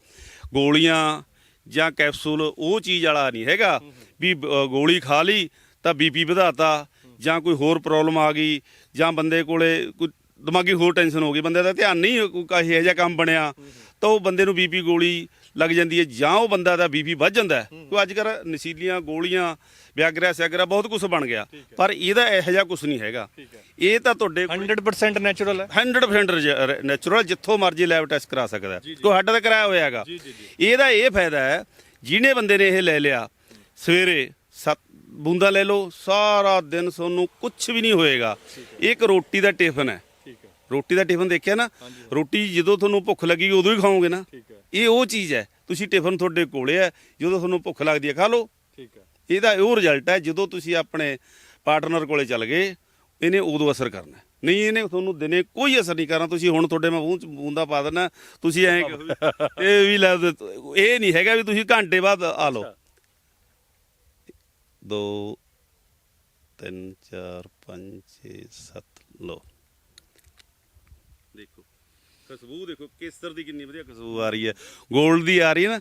ਗੋਲੀਆਂ ਜਾਂ ਕੈਪਸੂਲ, ਉਹ ਚੀਜ਼ ਵਾਲਾ ਨਹੀਂ ਹੈਗਾ। ਵੀ ਗੋਲੀ ਖਾ ਲਈ ਤਾਂ ਬੀਪੀ ਵਧਾਤਾ ਜਾਂ ਕੋਈ ਹੋਰ ਪ੍ਰੋਬਲਮ ਆ ਗਈ ਜਾਂ ਬੰਦੇ ਕੋਲੇ ਕੋਈ ਦਿਮਾਗੀ ਹੋਰ ਟੈਨਸ਼ਨ ਹੋ ਗਈ, ਬੰਦੇ ਦਾ ਧਿਆਨ ਨਹੀਂ ਕੋਈ ਇਹੋ ਜਿਹਾ ਕੰਮ ਬਣਿਆ ਤਾਂ ਉਹ ਬੰਦੇ ਨੂੰ ਬੀਪੀ ਗੋਲੀ ਲੱਗ ਜਾਂਦੀ ਹੈ ਜਾਂ ਉਹ ਬੰਦਾ ਦਾ ਬੀਪੀ ਵੱਧ ਜਾਂਦਾ ਹੈ। ਅੱਜ ਕੱਲ੍ਹ ਨਸ਼ੀਲੀਆਂ ਗੋਲੀਆਂ ਵਿਆਗਰਾ ਸਿਆਗਰਾ ਬਹੁਤ ਕੁਝ ਬਣ ਗਿਆ। ਪਰ ਇਹਦਾ ਇਹੋ ਜਿਹਾ ਕੁਝ ਨਹੀਂ ਹੈਗਾ। ਇਹ ਤਾਂ ਤੁਹਾਡੇ ਕੋਲ 100% ਨੈਚੁਰਲ ਹੈ। 100% ਨੈਚੁਰਲ ਜਿੱਥੋਂ ਮਰਜ਼ੀ ਲੈਬ ਟੈਸਟ ਕਰਾ ਸਕਦਾ। ਕੋਈ ਹੱਡ ਦਾ ਕਰਾਇਆ ਹੋਇਆ ਹੈਗਾ ਇਹਦਾ ਇਹ ਫਾਇਦਾ ਹੈ ਜਿਹਨੇ ਬੰਦੇ ਨੇ ਇਹ ਲੈ ਲਿਆ ਸਵੇਰੇ ਸੱਤ ਬੂੰਦਾ ਲੈ ਲਓ ਸਾਰਾ ਦਿਨ ਤੁਹਾਨੂੰ ਕੁਝ ਵੀ ਨਹੀਂ ਹੋਏਗਾ। ਇੱਕ ਰੋਟੀ ਦਾ ਟਿਫਨ ਹੈ। ਰੋਟੀ ਦਾ ਟਿਫਨ ਦੇਖਿਆ ਨਾ? ਰੋਟੀ ਜਦੋਂ ਤੁਹਾਨੂੰ ਭੁੱਖ ਲੱਗੀ ਉਦੋਂ ਹੀ ਖਾਓਗੇ ਨਾ। ਇਹ ਉਹ ਚੀਜ਼ ਹੈ। ਤੁਸੀਂ ਟਿਫਨ ਤੁਹਾਡੇ ਕੋਲੇ ਹੈ ਜਦੋਂ ਤੁਹਾਨੂੰ ਭੁੱਖ ਲੱਗਦੀ ਹੈ ਖਾ ਲਓ। ਠੀਕ ਹੈ। ਇਹਦਾ ਉਹ ਰਿਜ਼ਲਟ ਹੈ ਜਦੋਂ ਤੁਸੀਂ ਆਪਣੇ ਪਾਰਟਨਰ ਕੋਲੇ ਚੱਲ ਗਏ ਇਹਨੇ ਉਦੋਂ ਅਸਰ ਕਰਨਾ। ਨਹੀਂ ਇਹਨੇ ਤੁਹਾਨੂੰ ਦਿਨੇ ਕੋਈ ਅਸਰ ਨਹੀਂ ਕਰਨਾ ਤੁਸੀਂ ਹੁਣ ਤੁਹਾਡੇ ਮੈਂ ਮੂੰਹ ਚ ਬੂੰਦਾ ਪਾ ਦੇਣਾ ਤੁਸੀਂ ਐਂ ਇਹ ਵੀ ਲੈ। ਇਹ ਨਹੀਂ ਹੈਗਾ ਵੀ ਤੁਸੀਂ ਘੰਟੇ ਬਾਅਦ ਆ ਲਓ। 2 3 4 5 6 7 ਲਓ। ਦੇਖੋ ਖੁਸ਼ਬੂ ਦੇਖੋ ਕੇਸਰ ਦੀ ਕਿੰਨੀ ਵਧੀਆ ਖੁਸ਼ਬੂ ਆ ਰਹੀ ਹੈ। 골ਡ ਦੀ ਆ ਰਹੀ ਹੈ ਨਾ।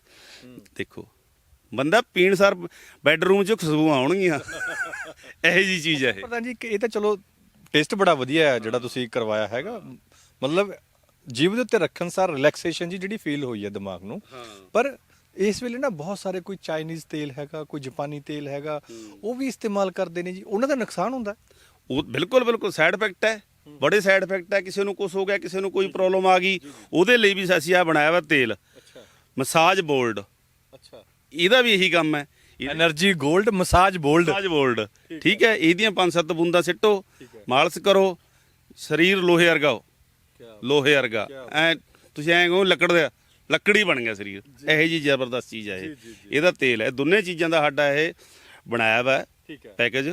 ਦੇਖੋ ਬੰਦਾ ਪੀਣ ਸਾਰ ਬੈੱਡਰੂਮ 'ਚ ਖੁਸ਼ਬੂ ਆਉਣਗੀਆਂ। ਇਹੋ ਜੀ ਚੀਜ਼ ਹੈ ਇਹ। ਪਤਾ ਜੀ ਇਹ ਤਾਂ ਚਲੋ ਟੇਸਟ ਬੜਾ ਵਧੀਆ ਹੈ ਜਿਹੜਾ ਤੁਸੀਂ ਕਰਵਾਇਆ ਹੈਗਾ। ਮਤਲਬ ਜੀਵ ਦੇ ਉੱਤੇ ਰੱਖਣ ਸਾਰ ਰਿਲੈਕਸੇਸ਼ਨ ਜੀ ਜਿਹੜੀ ਫੀਲ ਹੋਈ ਹੈ ਦਿਮਾਗ ਨੂੰ। ਪਰ ਇਸ ਵੇਲੇ ਨਾ ਬਹੁਤ ਸਾਰੇ ਕੋਈ ਚਾਈਨੀਜ਼ ਤੇਲ ਹੈਗਾ ਕੋਈ ਜਾਪਾਨੀ ਤੇਲ ਹੈਗਾ ਉਹ ਵੀ ਇਸਤੇਮਾਲ ਕਰਦੇ ਨੇ ਜੀ। ਉਹਨਾਂ ਦਾ ਨੁਕਸਾਨ ਹੁੰਦਾ? ਉਹ ਬਿਲਕੁਲ ਬਿਲਕੁਲ ਸਾਈਡ ਇਫੈਕਟ ਹੈ। ਬੜੇ ਸਾਈਡ ਇਫੈਕਟ ਹੈ। ਕਿਸੇ ਨੂੰ ਕੁਝ ਹੋ ਗਿਆ ਕਿਸੇ ਨੂੰ ਕੋਈ ਪ੍ਰੋਬਲਮ ਆ ਗਈ ਉਹਦੇ ਲਈ ਵੀ ਅਸੀਂ ਆ ਬਣਾਇਆ ਵਾ ਤੇਲ। ਮਸਾਜ ਬੋਲਡ ਅੱਛਾ। ਇਹਦਾ ਵੀ ਇਹੀ ਕੰਮ ਹੈ। ਐਨਰਜੀ 골ਡ ਮਸਾਜ ਬੋਲਡ ਮਸਾਜ ਬੋਲਡ ਠੀਕ ਹੈ। ਇਹਦੀਆਂ ਪੰਜ ਸੱਤ ਬੂੰਦਾਂ ਸਿੱਟੋ ਮਾਲਸ਼ ਕਰੋ ਸਰੀਰ ਲੋਹੇ ਵਰਗਾ ਲੋਹੇ ਵਰਗਾ। ਐ ਤੁਸੀਂ ਐਂ ਕਹੋ ਲੱਕੜ ਦਾ ਲੱਕੜੀ ਬਣ ਗਿਆ ਸਰੀਰ। ਇਹੋ ਜੀ ਜ਼ਬਰਦਸਤ ਚੀਜ਼ ਆ ਇਹ। ਇਹਦਾ ਤੇਲ ਹੈ। ਦੋਨੇ ਚੀਜ਼ਾਂ ਦਾ ਸਾਡਾ ਇਹ ਬਣਾਇਆ ਵਾ ਠੀਕ ਹੈ। ਪੈਕੇਜ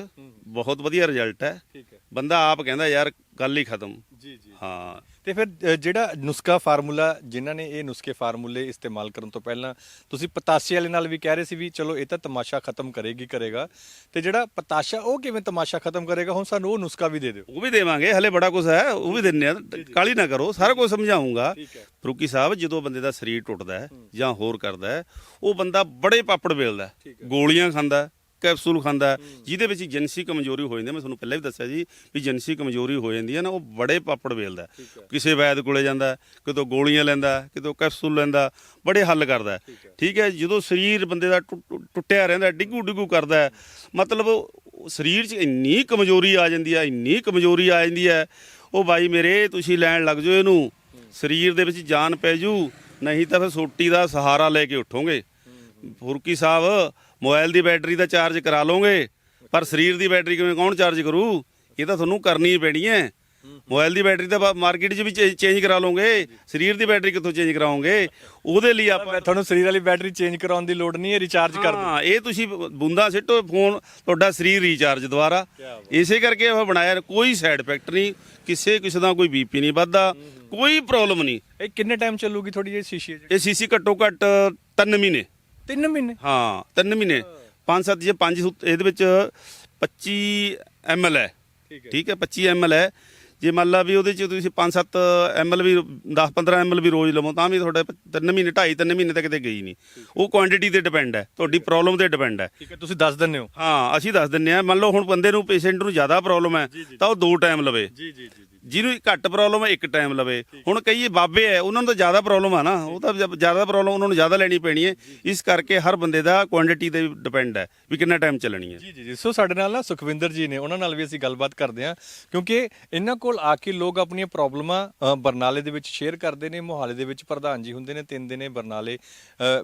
ਬਹੁਤ ਵਧੀਆ ਰਿਜ਼ਲਟ ਹੈ। ਠੀਕ ਹੈ। ਬੰਦਾ ਆਪ ਕਹਿੰਦਾ ਯਾਰ ਗੱਲ ਹੀ ਖਤਮ। ਜੀ ਜੀ। ਹਾਂ। ਤੇ ਫਿਰ ਅ, ਜਿਹੜਾ ਨੁਸਖਾ ਫਾਰਮੂਲਾ ਜਿਨ੍ਹਾਂ ਨੇ ਇਹ ਨੁਸਖੇ ਫਾਰਮੂਲੇ ਇਸਤੇਮਾਲ ਕਰਨ ਤੋਂ ਪਹਿਲਾਂ ਤੁਸੀਂ ਪਤਾਸ਼ੇ ਵਾਲੇ ਨਾਲ ਵੀ ਕਹਿ ਰਹੇ ਸੀ ਵੀ ਚਲੋ ਇਹ ਤਾਂ ਤਮਾਸ਼ਾ ਖਤਮ ਕਰੇਗੀ ਕਰੇਗਾ। ਤੇ ਜਿਹੜਾ ਪਤਾਸ਼ਾ ਉਹ ਕਿਵੇਂ ਤਮਾਸ਼ਾ ਖਤਮ ਕਰੇਗਾ? ਹੁਣ ਸਾਨੂੰ ਉਹ ਨੁਸਖਾ ਵੀ ਦੇ ਦਿਓ। ਉਹ ਵੀ ਦੇਵਾਂਗੇ ਹਲੇ ਬੜਾ ਕੁਝ ਹੈ ਉਹ ਵੀ ਦਿੰਨੇ ਆ। ਕਾਲੀ ਨਾ ਕਰੋ ਸਾਰਾ ਕੁਝ ਸਮਝਾਉਂਗਾ। ਫਰੂਕੀ ਸਾਹਿਬ ਜਦੋਂ ਬੰਦੇ ਦਾ ਸਰੀਰ ਟੁੱਟਦਾ ਹੈ ਜਾਂ ਹੋਰ ਕਰਦਾ ਹੈ ਉਹ ਬੰਦਾ ਬੜੇ ਪਾਪੜ ਵੇਲਦਾ ਹੈ। ਗੋਲੀਆਂ ਖਾਂਦਾ ਹੈ, ਕੈਪਸੂਲ ਖਾਂਦਾ ਜਿਹਦੇ ਵਿੱਚ ਜਿੰਸੀ ਕਮਜ਼ੋਰੀ ਹੋ ਜਾਂਦੀ ਹੈ। ਮੈਂ ਤੁਹਾਨੂੰ ਪਹਿਲਾਂ ਵੀ ਦੱਸਿਆ ਜੀ ਵੀ ਜਿੰਸੀ ਕਮਜ਼ੋਰੀ ਹੋ ਜਾਂਦੀ ਹੈ ਨਾ ਉਹ ਬੜੇ ਪਾਪੜ ਵੇਲਦਾ ਹੈ। ਕਿਸੇ ਵੈਦ ਕੋਲੇ ਜਾਂਦਾ ਹੈ, ਕਿਤੋਂ ਗੋਲੀਆਂ ਲੈਂਦਾ ਹੈ, ਕਿਤੋਂ ਕੈਪਸੂਲ ਲੈਂਦਾ ਬੜੇ ਹੱਲ ਕਰਦਾ ਹੈ। ਠੀਕ ਹੈ ਜਦੋਂ ਸਰੀਰ ਬੰਦੇ ਦਾ ਟੁੱਟ- ਟੁੱਟ- ਟੁੱਟਿਆ ਰਹਿੰਦਾ ਡਿੱਗੂ ਡਿੱਗੂ ਕਰਦਾ ਹੈ, ਮਤਲਬ ਉਹ ਸਰੀਰ 'ਚ ਇੰਨੀ ਕਮਜ਼ੋਰੀ ਆ ਜਾਂਦੀ ਹੈ ਇੰਨੀ ਕਮਜ਼ੋਰੀ ਆ ਜਾਂਦੀ ਹੈ ਉਹ ਬਾਈ ਮੇਰੇ ਤੁਸੀਂ ਲੈਣ ਲੱਗ ਜਾਓ ਇਹਨੂੰ ਸਰੀਰ ਦੇ ਵਿੱਚ ਜਾਨ ਪੈ ਜੂ ਨਹੀਂ ਤਾਂ ਫਿਰ ਸੋਟੀ ਦਾ ਸਹਾਰਾ ਲੈ ਕੇ ਉੱਠੋਗੇ ਫੁਰਕੀ ਸਾਹਿਬ ਮੋਬਾਈਲ ਦੀ ਬੈਟਰੀ ਦਾ ਚਾਰਜ ਕਰਾ ਲਓਗੇ ਪਰ ਸਰੀਰ ਦੀ ਬੈਟਰੀ ਕਿਵੇਂ ਕੌਣ ਚਾਰਜ ਕਰੂ? ਇਹ ਤਾਂ ਤੁਹਾਨੂੰ ਕਰਨੀ ਹੀ ਪੈਣੀ ਹੈ। ਮੋਬਾਈਲ ਦੀ ਬੈਟਰੀ ਤਾਂ ਮਾਰਕੀਟ 'ਚ ਵੀ ਚੇਂਜ ਕਰਾ ਲਓਗੇ ਸਰੀਰ ਦੀ ਬੈਟਰੀ ਕਿੱਥੋਂ ਚੇਂਜ ਕਰਾਓਗੇ? ਉਹਦੇ ਲਈ ਆਪਾਂ ਤੁਹਾਨੂੰ ਸਰੀਰ ਵਾਲੀ ਬੈਟਰੀ ਚੇਂਜ ਕਰਾਉਣ ਦੀ ਲੋੜ ਨਹੀਂ ਹੈ ਰੀਚਾਰਜ ਕਰ ਦਿਓ। ਹਾਂ ਇਹ ਤੁਸੀਂ ਬੂੰਦਾ ਸਿੱਟੋ ਫੋਨ ਤੁਹਾਡਾ ਸਰੀਰ ਰੀਚਾਰਜ ਦੁਬਾਰਾ। ਇਸੇ ਕਰਕੇ ਉਹ ਬਣਾਇਆ ਕੋਈ ਸਾਈਡ ਇਫੈਕਟ ਨਹੀਂ ਕਿਸੇ ਕਿਸੇ ਦਾ ਕੋਈ ਬੀਪੀ ਨਹੀਂ ਵੱਧਦਾ ਕੋਈ ਪ੍ਰੋਬਲਮ ਨਹੀਂ। ਇਹ ਕਿੰਨੇ ਟਾਈਮ ਚੱਲੂਗੀ ਤੁਹਾਡੀ ਇਹ ਸ਼ੀਸ਼ੀ ਇਹ ਸੀਸੀ ਘੱਟੋ ਘੱਟ 3 ਮਹੀਨੇ। 3 ਮਹੀਨੇ? ਹਾਂ 3 ਮਹੀਨੇ। 5 7 ਜੇ 5 ਇਹਦੇ ਵਿੱਚ 25 ml ਹੈ। ਠੀਕ ਹੈ 25 ml ਹੈ ਜੇ ਮੰਨ ਲਾ ਵੀ ਉਹਦੇ ਚ ਤੁਸੀਂ 5-7 ml ਵੀ 10-15 ml ਵੀ ਰੋਜ਼ ਲਵੋ ਤਾਂ ਵੀ ਤੁਹਾਡੇ 3 ਮਹੀਨੇ 2.5 3 ਮਹੀਨੇ ਤੱਕ ਤੇ ਗਈ ਨਹੀਂ। ਉਹ ਕੁਆਂਟੀਟੀ ਤੇ ਡਿਪੈਂਡ ਹੈ ਤੁਹਾਡੀ ਪ੍ਰੋਬਲਮ ਤੇ ਡਿਪੈਂਡ ਹੈ ਠੀਕ ਹੈ ਤੁਸੀਂ ਦੱਸ ਦਿੰਦੇ ਹੋ। ਹਾਂ ਅਸੀਂ ਦੱਸ ਦਿੰਨੇ ਆ ਮੰਨ ਲਓ ਹੁਣ ਬੰਦੇ ਨੂੰ ਪੇਸ਼ੈਂਟ ਨੂੰ ਜ਼ਿਆਦਾ ਪ੍ਰੋਬਲਮ ਹੈ ਤਾਂ ਉਹ ਦੋ ਟਾਈਮ ਲਵੇ। ਜੀ ਜੀ ਜੀ। ਜਿਹਨੂੰ ਘੱਟ ਪ੍ਰੋਬਲਮ ਹੈ ਇੱਕ ਟਾਈਮ ਲਵੇ। ਹੁਣ ਕਈ ਬਾਬੇ ਹੈ ਉਹਨਾਂ ਨੂੰ ਤਾਂ ਜ਼ਿਆਦਾ ਪ੍ਰੋਬਲਮ ਆ ਨਾ। ਉਹ ਤਾਂ ਜ਼ਿਆਦਾ ਪ੍ਰੋਬਲਮ ਉਹਨਾਂ ਨੂੰ ਜ਼ਿਆਦਾ ਲੈਣੀ ਪੈਣੀ ਹੈ। ਇਸ ਕਰਕੇ ਹਰ ਬੰਦੇ ਦਾ ਕੁਆਂਟੀਟੀ ਤੇ ਡਿਪੈਂਡ ਹੈ ਵੀ ਕਿੰਨਾ ਟਾਈਮ ਚੱਲਣੀ ਹੈ। ਜੀ ਜੀ ਜੀ। ਸੋ ਸਾਡੇ ਨਾਲ ਨਾ ਸੁਖਵਿੰਦਰ ਜੀ ਨੇ ਉਹਨਾਂ ਨਾਲ ਵੀ ਅਸੀਂ ਗੱਲਬਾਤ ਕਰਦੇ ਹਾਂ। ਕਿਉਂਕਿ ਇਹਨਾਂ ਕੋਲ ਆ ਕੇ ਲੋਕ ਆਪਣੀਆਂ ਪ੍ਰੋਬਲਮਾਂ ਬਰਨਾਲੇ ਦੇ ਵਿੱਚ ਸ਼ੇਅਰ ਕਰਦੇ ਨੇ। ਮੋਹਾਲੀ ਦੇ ਵਿੱਚ ਪ੍ਰਧਾਨ ਜੀ ਹੁੰਦੇ ਨੇ ਤਿੰਨ ਦਿਨੇ ਬਰਨਾਲੇ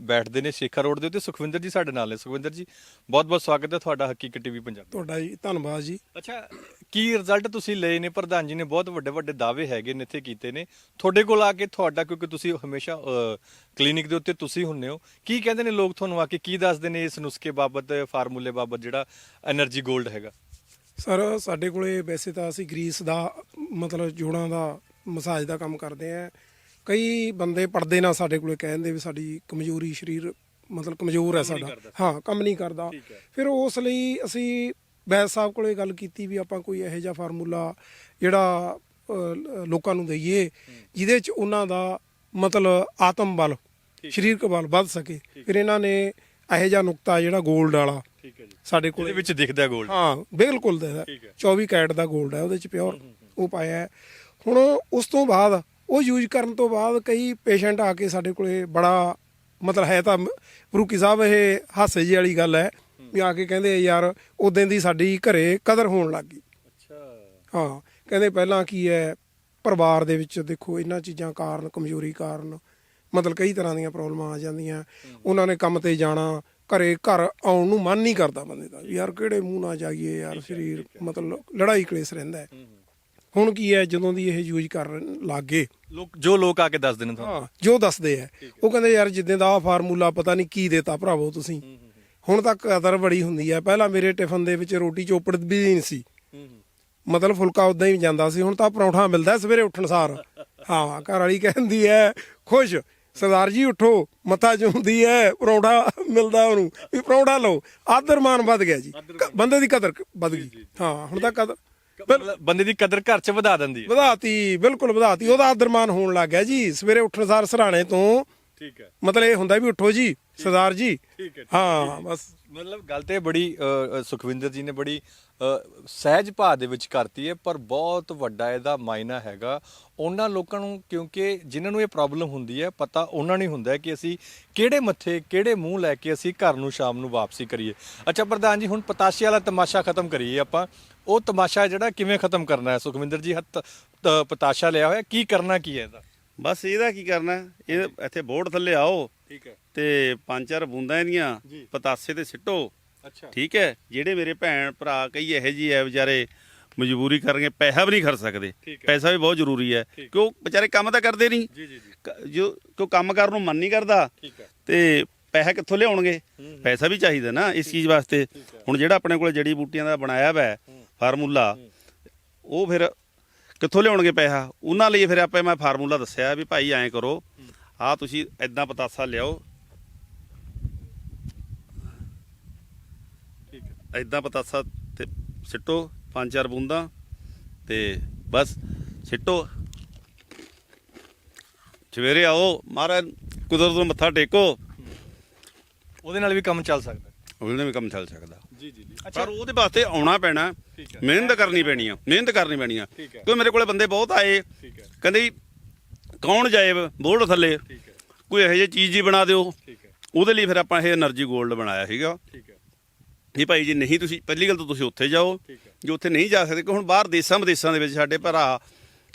ਬੈਠਦੇ ਨੇ ਸ਼ੇਖਰ ਰੋਡ ਦੇ ਉੱਤੇ। ਸੁਖਵਿੰਦਰ ਜੀ ਸਾਡੇ ਨਾਲ ਨੇ। ਸੁਖਵਿੰਦਰ ਜੀ ਬਹੁਤ ਬਹੁਤ ਸਵਾਗਤ ਹੈ ਤੁਹਾਡਾ ਹਕੀਕਤ ਟੀਵੀ ਪੰਜਾਬ ਤੁਹਾਡਾ ਜੀ ਧੰਨਵਾਦ ਜੀ। ਅੱਛਾ ਕੀ ਰਿਜ਼ਲਟ ਤੁਸੀਂ ਲਏ ਨੇ? ਪ੍ਰਧਾਨ ਜੀ ਨੇ ਬਹੁਤ ਵੱਡੇ ਵੱਡੇ ਦਾਅਵੇ ਹੈਗੇ ਨੇ ਇੱਥੇ ਕੀਤੇ ਨੇ। ਤੁਹਾਡੇ ਕੋਲ ਆ ਕੇ ਤੁਹਾਡਾ ਕਿਉਂਕਿ ਤੁਸੀਂ ਹਮੇਸ਼ਾ ਕਲੀਨਿਕ ਦੇ ਉੱਤੇ ਤੁਸੀਂ ਹੁੰਨੇ ਹੋ। ਕੀ ਕਹਿੰਦੇ ਨੇ ਲੋਕ ਤੁਹਾਨੂੰ ਆ ਕੇ? ਕੀ ਦੱਸਦੇ ਨੇ ਇਸ ਨੁਸਖੇ ਬਾਬਤ ਫਾਰਮੂਲੇ ਬਾਬਤ ਜਿਹੜਾ એનર્ਜੀ ਗੋਲਡ ਹੈਗਾ? ਸਰ ਸਾਡੇ ਕੋਲੇ ਵੈਸੇ ਤਾਂ ਅਸੀਂ ਗਰੀਸ ਦਾ ਮਤਲਬ ਜੋੜਾਂ ਦਾ ਮਸਾਜ ਦਾ ਕੰਮ ਕਰਦੇ ਆ। ਕਈ ਬੰਦੇ ਪੜਦੇ ਨਾ ਸਾਡੇ ਕੋਲੇ ਕਹਿੰਦੇ ਵੀ ਸਾਡੀ ਕਮਜ਼ੋਰੀ ਸਰੀਰ ਮਤਲਬ ਕਮਜ਼ੋਰ ਹੈ ਸਾਡਾ। ਹਾਂ ਕੰਮ ਨਹੀਂ ਕਰਦਾ। ਫਿਰ ਉਸ ਲਈ ਅਸੀਂ ਬੈਂਸ ਸਾਹਿਬ ਕੋਲ ਇਹ ਗੱਲ ਕੀਤੀ ਵੀ ਆਪਾਂ ਕੋਈ ਇਹੋ ਜਿਹਾ ਫਾਰਮੂਲਾ ਜਿਹੜਾ ਲੋਕਾਂ ਨੂੰ ਦਈਏ ਜਿਹਦੇ 'ਚ ਉਹਨਾਂ ਦਾ ਮਤਲਬ ਆਤਮ ਬਲ ਸਰੀਰਕ ਬਲ ਵੱਧ ਸਕੇ। ਫਿਰ ਇਹਨਾਂ ਨੇ ਇਹੋ ਜਿਹਾ ਨੁਕਤਾ ਜਿਹੜਾ 골ਡ ਵਾਲਾ ਸਾਡੇ ਕੋਲ ਇਹਦੇ ਵਿੱਚ ਦਿਖਦਾ 골ਡ ਹਾਂ ਬਿਲਕੁਲ ਦਿਖਦਾ। 24 ਕੈਟ ਦਾ 골ਡ ਹੈ ਉਹਦੇ 'ਚ ਪਿਓਰ ਉਹ ਪਾਇਆ ਹੁਣ ਉਸ ਤੋਂ ਬਾਅਦ ਉਹ ਯੂਜ਼ ਕਰਨ ਤੋਂ ਬਾਅਦ ਕਈ ਪੇਸ਼ੈਂਟ ਆ ਕੇ ਸਾਡੇ ਕੋਲੇ ਬੜਾ ਮਤਲਬ ਹੈ ਤਾਂ ਰੂਕੀ ਸਾਹਿਬ ਇਹ ਹਾਸੇ ਜੀ ਵਾਲੀ ਗੱਲ ਹੈ। ਵੀ ਆ ਕੇ ਕਹਿੰਦੇ ਯਾਰ ਉਦੋਂ ਦੀ ਸਾਡੀ ਘਰੇ ਕਦਰ ਹੋਣ ਲੱਗ ਗਈ। ਅੱਛਾ। ਹਾਂ ਕਹਿੰਦੇ ਪਹਿਲਾਂ ਕੀ ਹੈ ਪਰਿਵਾਰ ਦੇ ਵਿੱਚ ਦੇਖੋ ਇਹਨਾਂ ਚੀਜ਼ਾਂ ਕਾਰਨ ਕਮਜ਼ੋਰੀ ਕਾਰਨ ਮਤਲਬ ਕਈ ਤਰ੍ਹਾਂ ਦੀਆਂ ਪ੍ਰੋਬਲਮਾਂ ਆ ਜਾਂਦੀਆਂ। ਉਹਨਾਂ ਨੇ ਕੰਮ ਤੇ ਜਾਣਾ ਘਰੇ ਘਰ ਆਉਣ ਨੂੰ ਮਨ ਨਹੀਂ ਕਰਦਾ ਬੰਦੇ ਦਾ ਯਾਰ ਕਿਹੜੇ ਮੂੰਹ ਨਾਲ ਜਾਈਏ ਯਾਰ ਸਰੀਰ ਮਤਲਬ ਲੜਾਈ ਕਲੇਸ਼ ਰਹਿੰਦਾ ਹੈ। ਹੁਣ ਕੀ ਹੈ ਜਦੋਂ ਦੀ ਇਹ ਯੂਜ਼ ਕਰਨ ਲੱਗੇ ਲੋਕ ਜੋ ਲੋਕ ਆ ਕੇ ਦੱਸਦੇ ਨੇ ਤੁਹਾਨੂੰ। ਹਾਂ ਜੋ ਦੱਸਦੇ ਆ ਉਹ ਕਹਿੰਦੇ ਯਾਰ ਜਿੱਦਾਂ ਦਾ ਆਹ ਫਾਰਮੂਲਾ ਪਤਾ ਨਹੀਂ ਕੀ ਦੇਤਾ ਭਰਾਵੋ ਤੁਸੀਂ। ਹੁਣ ਤਾਂ ਕਦਰ ਬੜੀ ਹੁੰਦੀ ਹੈ ਪਹਿਲਾਂ ਮੇਰੇ ਟਿਫਨ ਦੇ ਵਿੱਚ ਰੋਟੀ ਚੋਪੜ ਵੀ ਨਹੀਂ ਸੀ। ਮਤਲਬ ਫੁਲਕਾ ਉਦਾਂ ਹੀ ਜਾਂਦਾ ਸੀ। ਹੁਣ ਤਾਂ ਪਰੌਂਠਾ ਮਿਲਦਾ ਸਵੇਰੇ ਉੱਠਣ ਸਾਰ। ਹਾਂ ਘਰ ਵਾਲੀ ਕਹਿੰਦੀ ਹੈ ਖੁਸ਼ ਸਰਦਾਰ ਜੀ ਉਠੋ ਮੱਥਾ ਚੁੰਦੀ ਹੈ ਪਰੌਂਠਾ ਮਿਲਦਾ ਉਹਨੂੰ। ਵੀ ਪਰੌਂਠਾ ਲਓ ਆਦਰ ਮਾਨ ਵੱਧ ਗਿਆ ਜੀ। ਬੰਦੇ ਦੀ ਕਦਰ ਵੱਧ ਗਈ। ਹਾਂ ਹੁਣ ਤਾਂ ਕਦਰ ਬੰਦੇ ਦੀ ਕਦਰ ਘਰ 'ਚ ਵਧਾ ਦਿੰਦੀ ਹੈ। ਵਧਾਤੀ ਬਿਲਕੁਲ ਵਧਾਤੀ। ਉਹਦਾ ਆਦਰ ਮਾਨ ਹੋਣ ਲੱਗ ਗਿਆ ਜੀ। ਸਵੇਰੇ ਉੱਠਣ ਸਾਰ ਸਰਾਣੇ ਤੋਂ ਠੀਕ ਹੈ। ਮਤਲਬ ਇਹ ਹੁੰਦਾ ਵੀ ਉੱਠੋ ਜੀ ਸਰਦਾਰ ਜੀ। ਠੀਕ ਹੈ, ਹਾਂ। ਬਸ। ਮਤਲਬ ਗੱਲ ਤੇ ਬੜੀ ਅ, ਅ, ਸੁਖਵਿੰਦਰ ਜੀ ਨੇ ਬੜੀ ਅ, ਸਹਿਜ ਭਾਅ ਦੇ ਵਿੱਚ ਕਰਤੀ ਹੈ ਪਰ ਬਹੁਤ ਵੱਡਾ ਇਹਦਾ ਮਾਇਨਾ ਹੈਗਾ। ਉਹਨਾਂ ਲੋਕਾਂ ਨੂੰ ਕਿਉਂਕਿ ਜਿਨ੍ਹਾਂ ਨੂੰ ਇਹ ਪ੍ਰੋਬਲਮ ਹੁੰਦੀ ਹੈ ਪਤਾ ਉਹਨਾਂ ਨੂੰ ਹੀ ਹੁੰਦਾ ਹੈ ਕਿ ਅਸੀਂ ਕਿਹੜੇ ਮੱਥੇ ਕਿਹੜੇ ਮੂੰਹ ਲੈ ਕੇ ਅਸੀਂ ਘਰ ਨੂੰ ਸ਼ਾਮ ਨੂੰ ਵਾਪਸੀ ਕਰੀਏ। ਅੱਛਾ ਪ੍ਰਧਾਨ ਜੀ ਹੁਣ ਪਤਾਸ਼ੇ ਵਾਲਾ ਤਮਾਸ਼ਾ ਖਤਮ ਕਰੀਏ ਆਪਾਂ। ਉਹ ਤਮਾਸ਼ਾ ਜਿਹੜਾ ਕਿਵੇਂ ਖਤਮ ਕਰਨਾ ਹੈ? ਸੁਖਵਿੰਦਰ ਜੀ ਹੱਥ ਪਤਾਸ਼ਾ ਲਿਆ ਹੋਇਆ। ਕੀ ਕਰਨਾ ਕੀ ਹੈ ਇਹਦਾ? ਬਸ ਇਹਦਾ ਕੀ ਕਰਨਾ? ਇਹ ਇੱਥੇ ਬੋਰਡ ਥੱਲੇ ਆਓ। ਠੀਕ ਹੈ। ਤੇ ਪੰਜ ਚਾਰ ਬੂੰਦਾਂ ਇਹਦੀਆਂ ਜੀ। ਪਤਾਸੇ ਤੇ ਸਿੱਟੋ। ਅੱਛਾ। ਠੀਕ ਹੈ? ਜਿਹੜੇ ਮੇਰੇ ਭੈਣ ਭਰਾ ਕਈ ਇਹੋ ਜਿਹੇ ਆ ਵਿਚਾਰੇ ਮਜਬੂਰੀ ਕਰਕੇ ਪੈਸਾ ਵੀ ਨਹੀਂ ਖਰਚ ਸਕਦੇ। ਠੀਕ ਹੈ। ਪੈਸਾ ਵੀ ਬਹੁਤ ਜ਼ਰੂਰੀ ਹੈ। ਠੀਕ। ਕਿਉਂ? ਵਿਚਾਰੇ ਕੰਮ ਤਾਂ ਕਰਦੇ ਨਹੀਂ। ਜੀ ਜੀ ਜੀ। ਕ- ਜੋ ਕਿਉਂ ਕੰਮ ਕਰਨ ਨੂੰ ਮਨ ਨਹੀਂ ਕਰਦਾ? ਠੀਕ ਹੈ। ਤੇ ਪੈਸਾ ਕਿੱਥੋਂ ਲਿਆਉਣਗੇ? ਪੈਸਾ ਵੀ ਚਾਹੀਦਾ ਨਾ ਇਸ ਚੀਜ਼ ਵਾਸਤੇ। ਹੁਣ ਜਿਹੜਾ ਆਪਣੇ ਕੋਲ ਜੜੀ ਬੂਟੀਆਂ ਦਾ ਬਣਾਇਆ ਵਾ ਫਾਰਮੂਲਾ ਉਹ ਫਿਰ ਕਿੱਥੋਂ ਲਿਆਉਣਗੇ ਪੈਸਾ? ਉਹਨਾਂ ਲਈ ਫਿਰ ਆਪੇ ਮੈਂ ਫਾਰਮੂਲਾ ਦੱਸਿਆ ਵੀ ਭਾਈ ਐਂ ਕਰੋ ਆ ਤੁਸੀਂ ਐਦਾਂ ਪਤਾਸਾ ਲਿਆਓ। ਠੀਕ ਹੈ। ਐਦਾਂ ਪਤਾਸਾ ਤੇ ਸਿੱਟੋ ਪੰਜ ਚਾਰ ਬੂੰਦਾਂ ਤੇ ਬਸ ਸਿੱਟੋ। ਸਵੇਰੇ ਆਓ ਮਹਾਰਾਜ ਕੁਦਰਤ ਨੂੰ ਮੱਥਾ ਟੇਕੋ। ਉਹਦੇ ਨਾਲ ਵੀ ਕੰਮ ਚੱਲ ਸਕਦਾ। ਉਹਦੇ ਨਾਲ ਵੀ ਕੰਮ ਚੱਲ ਸਕਦਾ। ਪਰ ਉਹਦੇ ਵਾਸਤੇ ਆਉਣਾ ਪੈਣਾ ਮਿਹਨਤ ਕਰਨੀ ਪੈਣੀ ਆ ਮਿਹਨਤ ਕਰਨੀ ਪੈਣੀ ਆ। ਠੀਕ ਮੇਰੇ ਕੋਲੇ ਬੰਦੇ ਬਹੁਤ ਆਏ ਕਹਿੰਦੇ ਕੌਣ ਜਾਏ ਬੋਰਡ ਥੱਲੇ ਕੋਈ ਇਹੋ ਜਿਹੀ ਚੀਜ਼ ਜੀ ਬਣਾ ਦਿਓ। ਉਹਦੇ ਲਈ ਫਿਰ ਆਪਾਂ ਇਹ એનર્ਜੀ 골ਡ ਬਣਾਇਆ ਸੀਗਾ। ਠੀਕ ਹੈ। ਵੀ ਭਾਈ ਜੀ ਨਹੀਂ ਤੁਸੀਂ ਪਹਿਲੀ ਗੱਲ ਤਾਂ ਤੁਸੀਂ ਉੱਥੇ ਜਾਓ ਠੀਕ ਜੋ ਉੱਥੇ ਨਹੀਂ ਜਾ ਸਕਦੇ ਕਿ ਹੁਣ ਬਾਹਰ ਦੇਸਾਂ ਵਿਦੇਸਾਂ ਦੇ ਵਿੱਚ ਸਾਡੇ ਭਰਾ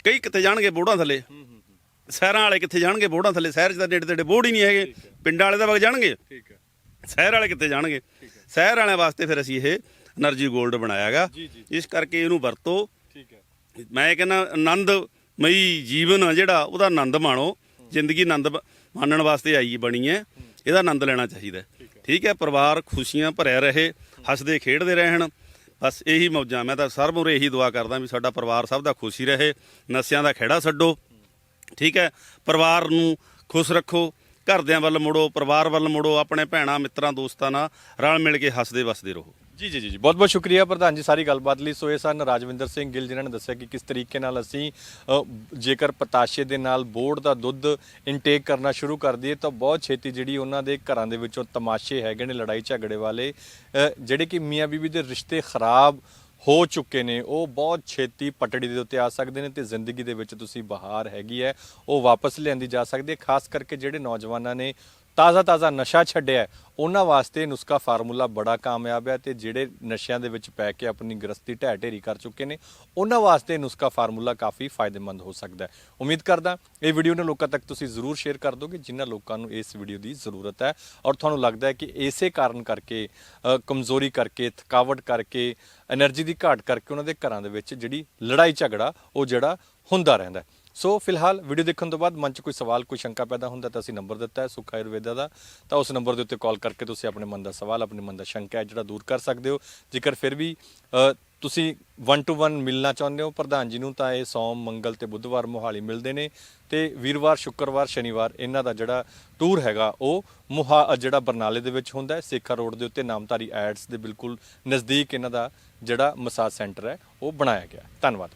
ਕਈ ਕਿੱਥੇ ਜਾਣਗੇ ਬੋੜਾਂ ਥੱਲੇ। ਸ਼ਹਿਰਾਂ ਵਾਲੇ ਕਿੱਥੇ ਜਾਣਗੇ ਬੋੜਾਂ ਥੱਲੇ? ਸ਼ਹਿਰ 'ਚ ਤਾਂ ਨੇੜੇ ਤੇੜੇ ਬੋੜ ਹੀ ਨਹੀਂ ਹੈਗੇ। ਪਿੰਡਾਂ ਵਾਲੇ ਤਾਂ ਵਗ ਜਾਣਗੇ। ਠੀਕ ਸ਼ਹਿਰ ਵਾਲੇ ਕਿੱਥੇ ਜਾਣਗੇ? ਸ਼ਹਿਰ ਵਾਲਿਆਂ ਵਾਸਤੇ ਫਿਰ ਅਸੀਂ ਇਹ એનર્ਜੀ 골ਡ ਬਣਾਇਆਗਾ ਇਸ ਕਰਕੇ ਇਹਨੂੰ ਵਰਤੋ। ਠੀਕ ਹੈ। ਮੈਂ ਕਹਿੰਦਾ ਆਨੰਦ ਮਈ ਜੀਵਨ ਆ ਜਿਹੜਾ ਉਹਦਾ ਆਨੰਦ ਮਾਣੋ। ਜ਼ਿੰਦਗੀ ਆਨੰਦ ਮਾਣਨ ਵਾਸਤੇ ਆਈ ਬਣੀ ਹੈ। ਇਹਦਾ ਆਨੰਦ ਲੈਣਾ ਚਾਹੀਦਾ ਠੀਕ ਹੈ। ਪਰਿਵਾਰ ਖੁਸ਼ੀਆਂ ਭਰਿਆ ਰਹੇ ਹੱਸਦੇ ਖੇਡਦੇ ਰਹਿਣ। ਬਸ ਇਹੀ ਮੌਜਾਂ ਮੈਂ ਤਾਂ ਸਰਬ ਉਰੇ ਇਹੀ ਦੁਆ ਕਰਦਾ ਵੀ ਸਾਡਾ ਪਰਿਵਾਰ ਸਭ ਦਾ ਖੁਸ਼ੀ ਰਹੇ ਨਸਿਆਂ ਦਾ ਖੇੜਾ ਛੱਡੋ। ਠੀਕ ਹੈ ਪਰਿਵਾਰ ਨੂੰ ਖੁਸ਼ ਰੱਖੋ। ਘਰਦਿਆਂ ਵੱਲ ਮੁੜੋ, ਪਰਿਵਾਰ ਵੱਲ ਮੁੜੋ, ਆਪਣੇ ਭੈਣਾਂ, ਮਿੱਤਰਾਂ, ਦੋਸਤਾਂ ਨਾਲ ਰਲ ਮਿਲ ਕੇ ਹੱਸਦੇ ਵਸਦੇ ਰਹੋ। ਜੀ ਜੀ ਜੀ ਬਹੁਤ ਬਹੁਤ ਸ਼ੁਕਰੀਆ ਪ੍ਰਧਾਨ ਜੀ, ਸਾਰੀ ਗੱਲਬਾਤ ਲਈ। ਸੋ ਇਹ ਸਨ ਰਾਜਵਿੰਦਰ ਸਿੰਘ ਗਿੱਲ, ਜਿਨ੍ਹਾਂ ਨੇ ਦੱਸਿਆ ਕਿ ਕਿਸ ਤਰੀਕੇ ਨਾਲ ਅਸੀਂ ਜੇਕਰ ਪਤਾਸ਼ੇ ਦੇ ਨਾਲ ਬੋਰਡ ਦਾ ਦੁੱਧ ਇਨਟੇਕ ਕਰਨਾ ਸ਼ੁਰੂ ਕਰ ਦਈਏ, ਤਾਂ ਬਹੁਤ ਛੇਤੀ ਜਿਹੜੀ ਉਹਨਾਂ ਦੇ ਘਰਾਂ ਦੇ ਵਿੱਚੋਂ ਤਮਾਸ਼ੇ ਹੈਗੇ ਨੇ ਲੜਾਈ ਝਗੜੇ ਵਾਲੇ। ਜਿਹੜੇ ਕਿ ਮੀਆਂ ਬੀਬੀ ਦੇ ਰਿਸ਼ਤੇ ਖਰਾਬ ਹੋ ਚੁੱਕੇ ਨੇ। ਉਹ ਬਹੁਤ ਛੇਤੀ ਪਟੜੀ ਦੇ ਉੱਤੇ ਆ ਸਕਦੇ ਨੇ ਤੇ ਜ਼ਿੰਦਗੀ ਦੇ ਵਿੱਚ ਤੁਸੀਂ ਬਹਾਰ ਹੈਗੀ ਹੈ। ਉਹ ਵਾਪਸ ਲਿਆਂਦੀ ਜਾ ਸਕਦੀ ਹੈ, ਖਾਸ ਕਰਕੇ ਜਿਹੜੇ ਨੌਜਵਾਨਾਂ ਨੇ ਤਾਜ਼ਾ-ਤਾਜ਼ਾ ਨਸ਼ਾ ਛੱਡਿਆ ਉਹਨਾਂ ਵਾਸਤੇ ਨੁਸਖਾ ਫਾਰਮੂਲਾ ਬੜਾ ਕਾਮਯਾਬ ਹੈ ਤੇ ਜਿਹੜੇ ਨਸ਼ਿਆਂ ਦੇ ਵਿੱਚ ਪੈ ਕੇ ਆਪਣੀ ਗ੍ਰਸਤੀ ਢਹਿ ਢੇਰੀ ਕਰ ਚੁੱਕੇ ਨੇ, ਉਹਨਾਂ ਵਾਸਤੇ ਨੁਸਖਾ ਫਾਰਮੂਲਾ ਕਾਫੀ ਫਾਇਦੇਮੰਦ ਹੋ ਸਕਦਾ ਹੈ। ਉਮੀਦ ਕਰਦਾ ਇਹ ਵੀਡੀਓ ਨੂੰ ਲੋਕਾਂ ਤੱਕ ਤੁਸੀਂ ਜ਼ਰੂਰ ਸ਼ੇਅਰ ਕਰ ਦੋਗੇ, ਜਿਨ੍ਹਾਂ ਲੋਕਾਂ ਨੂੰ ਇਸ ਵੀਡੀਓ ਦੀ ਜ਼ਰੂਰਤ ਹੈ। ਔਰ ਤੁਹਾਨੂੰ ਲੱਗਦਾ ਹੈ ਕਿ ਇਸੇ ਕਾਰਨ ਕਰਕੇ ਕਮਜ਼ੋਰੀ ਕਰਕੇ, ਥਕਾਵਟ ਕਰਕੇ, એનર્ਜੀ ਦੀ ਘਾਟ ਕਰਕੇ ਉਹਨਾਂ ਦੇ ਘਰਾਂ ਦੇ ਵਿੱਚ ਜਿਹੜੀ ਲੜਾਈ ਝਗੜਾ ਉਹ ਜਿਹੜਾ ਹੁੰਦਾ ਰਹਿੰਦਾ ਹੈ। ਸੋ ਫਿਲਹਾਲ ਵੀਡੀਓ ਦੇਖਣ ਤੋਂ ਬਾਅਦ ਮਨ 'ਚ ਕੋਈ ਸਵਾਲ, ਕੋਈ ਸ਼ੰਕਾ ਪੈਦਾ ਹੁੰਦਾ ਤਾਂ ਅਸੀਂ ਨੰਬਰ ਦਿੱਤਾ ਹੈ ਸੁੱਖਾ ਆਯੁਰਵੇਦਾ ਦਾ। ਤਾਂ ਉਸ ਨੰਬਰ ਦੇ ਉੱਤੇ ਕਾਲ ਕਰਕੇ ਤੁਸੀਂ ਆਪਣੇ ਮਨ ਦਾ ਸਵਾਲ, ਆਪਣੇ ਮਨ ਦਾ ਸ਼ੰਕਾ ਹੈ ਜਿਹੜਾ ਦੂਰ ਕਰ ਸਕਦੇ ਹੋ। ਜੇਕਰ ਫਿਰ ਵੀ ਤੁਸੀਂ 1 ਟੂ 1 ਮਿਲਣਾ ਚਾਹੁੰਦੇ ਹੋ ਪ੍ਰਧਾਨ ਜੀ ਨੂੰ, ਤਾਂ ਇਹ ਸੋਮ, ਮੰਗਲ ਤੇ ਬੁੱਧਵਾਰ ਮੋਹਾਲੀ ਮਿਲਦੇ ਨੇ। ਤੇ ਵੀਰਵਾਰ, ਸ਼ੁੱਕਰਵਾਰ, ਸ਼ਨੀਵਾਰ ਇਹਨਾਂ ਦਾ ਜਿਹੜਾ ਟੂਰ ਹੈਗਾ, ਉਹ ਮੁਹਾ ਜਿਹੜਾ ਬਰਨਾਲੇ ਦੇ ਵਿੱਚ ਹੁੰਦਾ ਹੈ, ਸੇਖਾ ਰੋਡ ਦੇ ਉੱਤੇ ਨਾਮਧਾਰੀ ਐਡਸ ਦੇ ਬਿਲਕੁਲ ਨਜ਼ਦੀਕ ਇਹਨਾਂ ਦਾ ਜਿਹੜਾ ਮਸਾਜ ਸੈਂਟਰ ਹੈ, ਉਹ ਬਣਾਇਆ ਗਿਆ ਧੰਨਵਾਦ।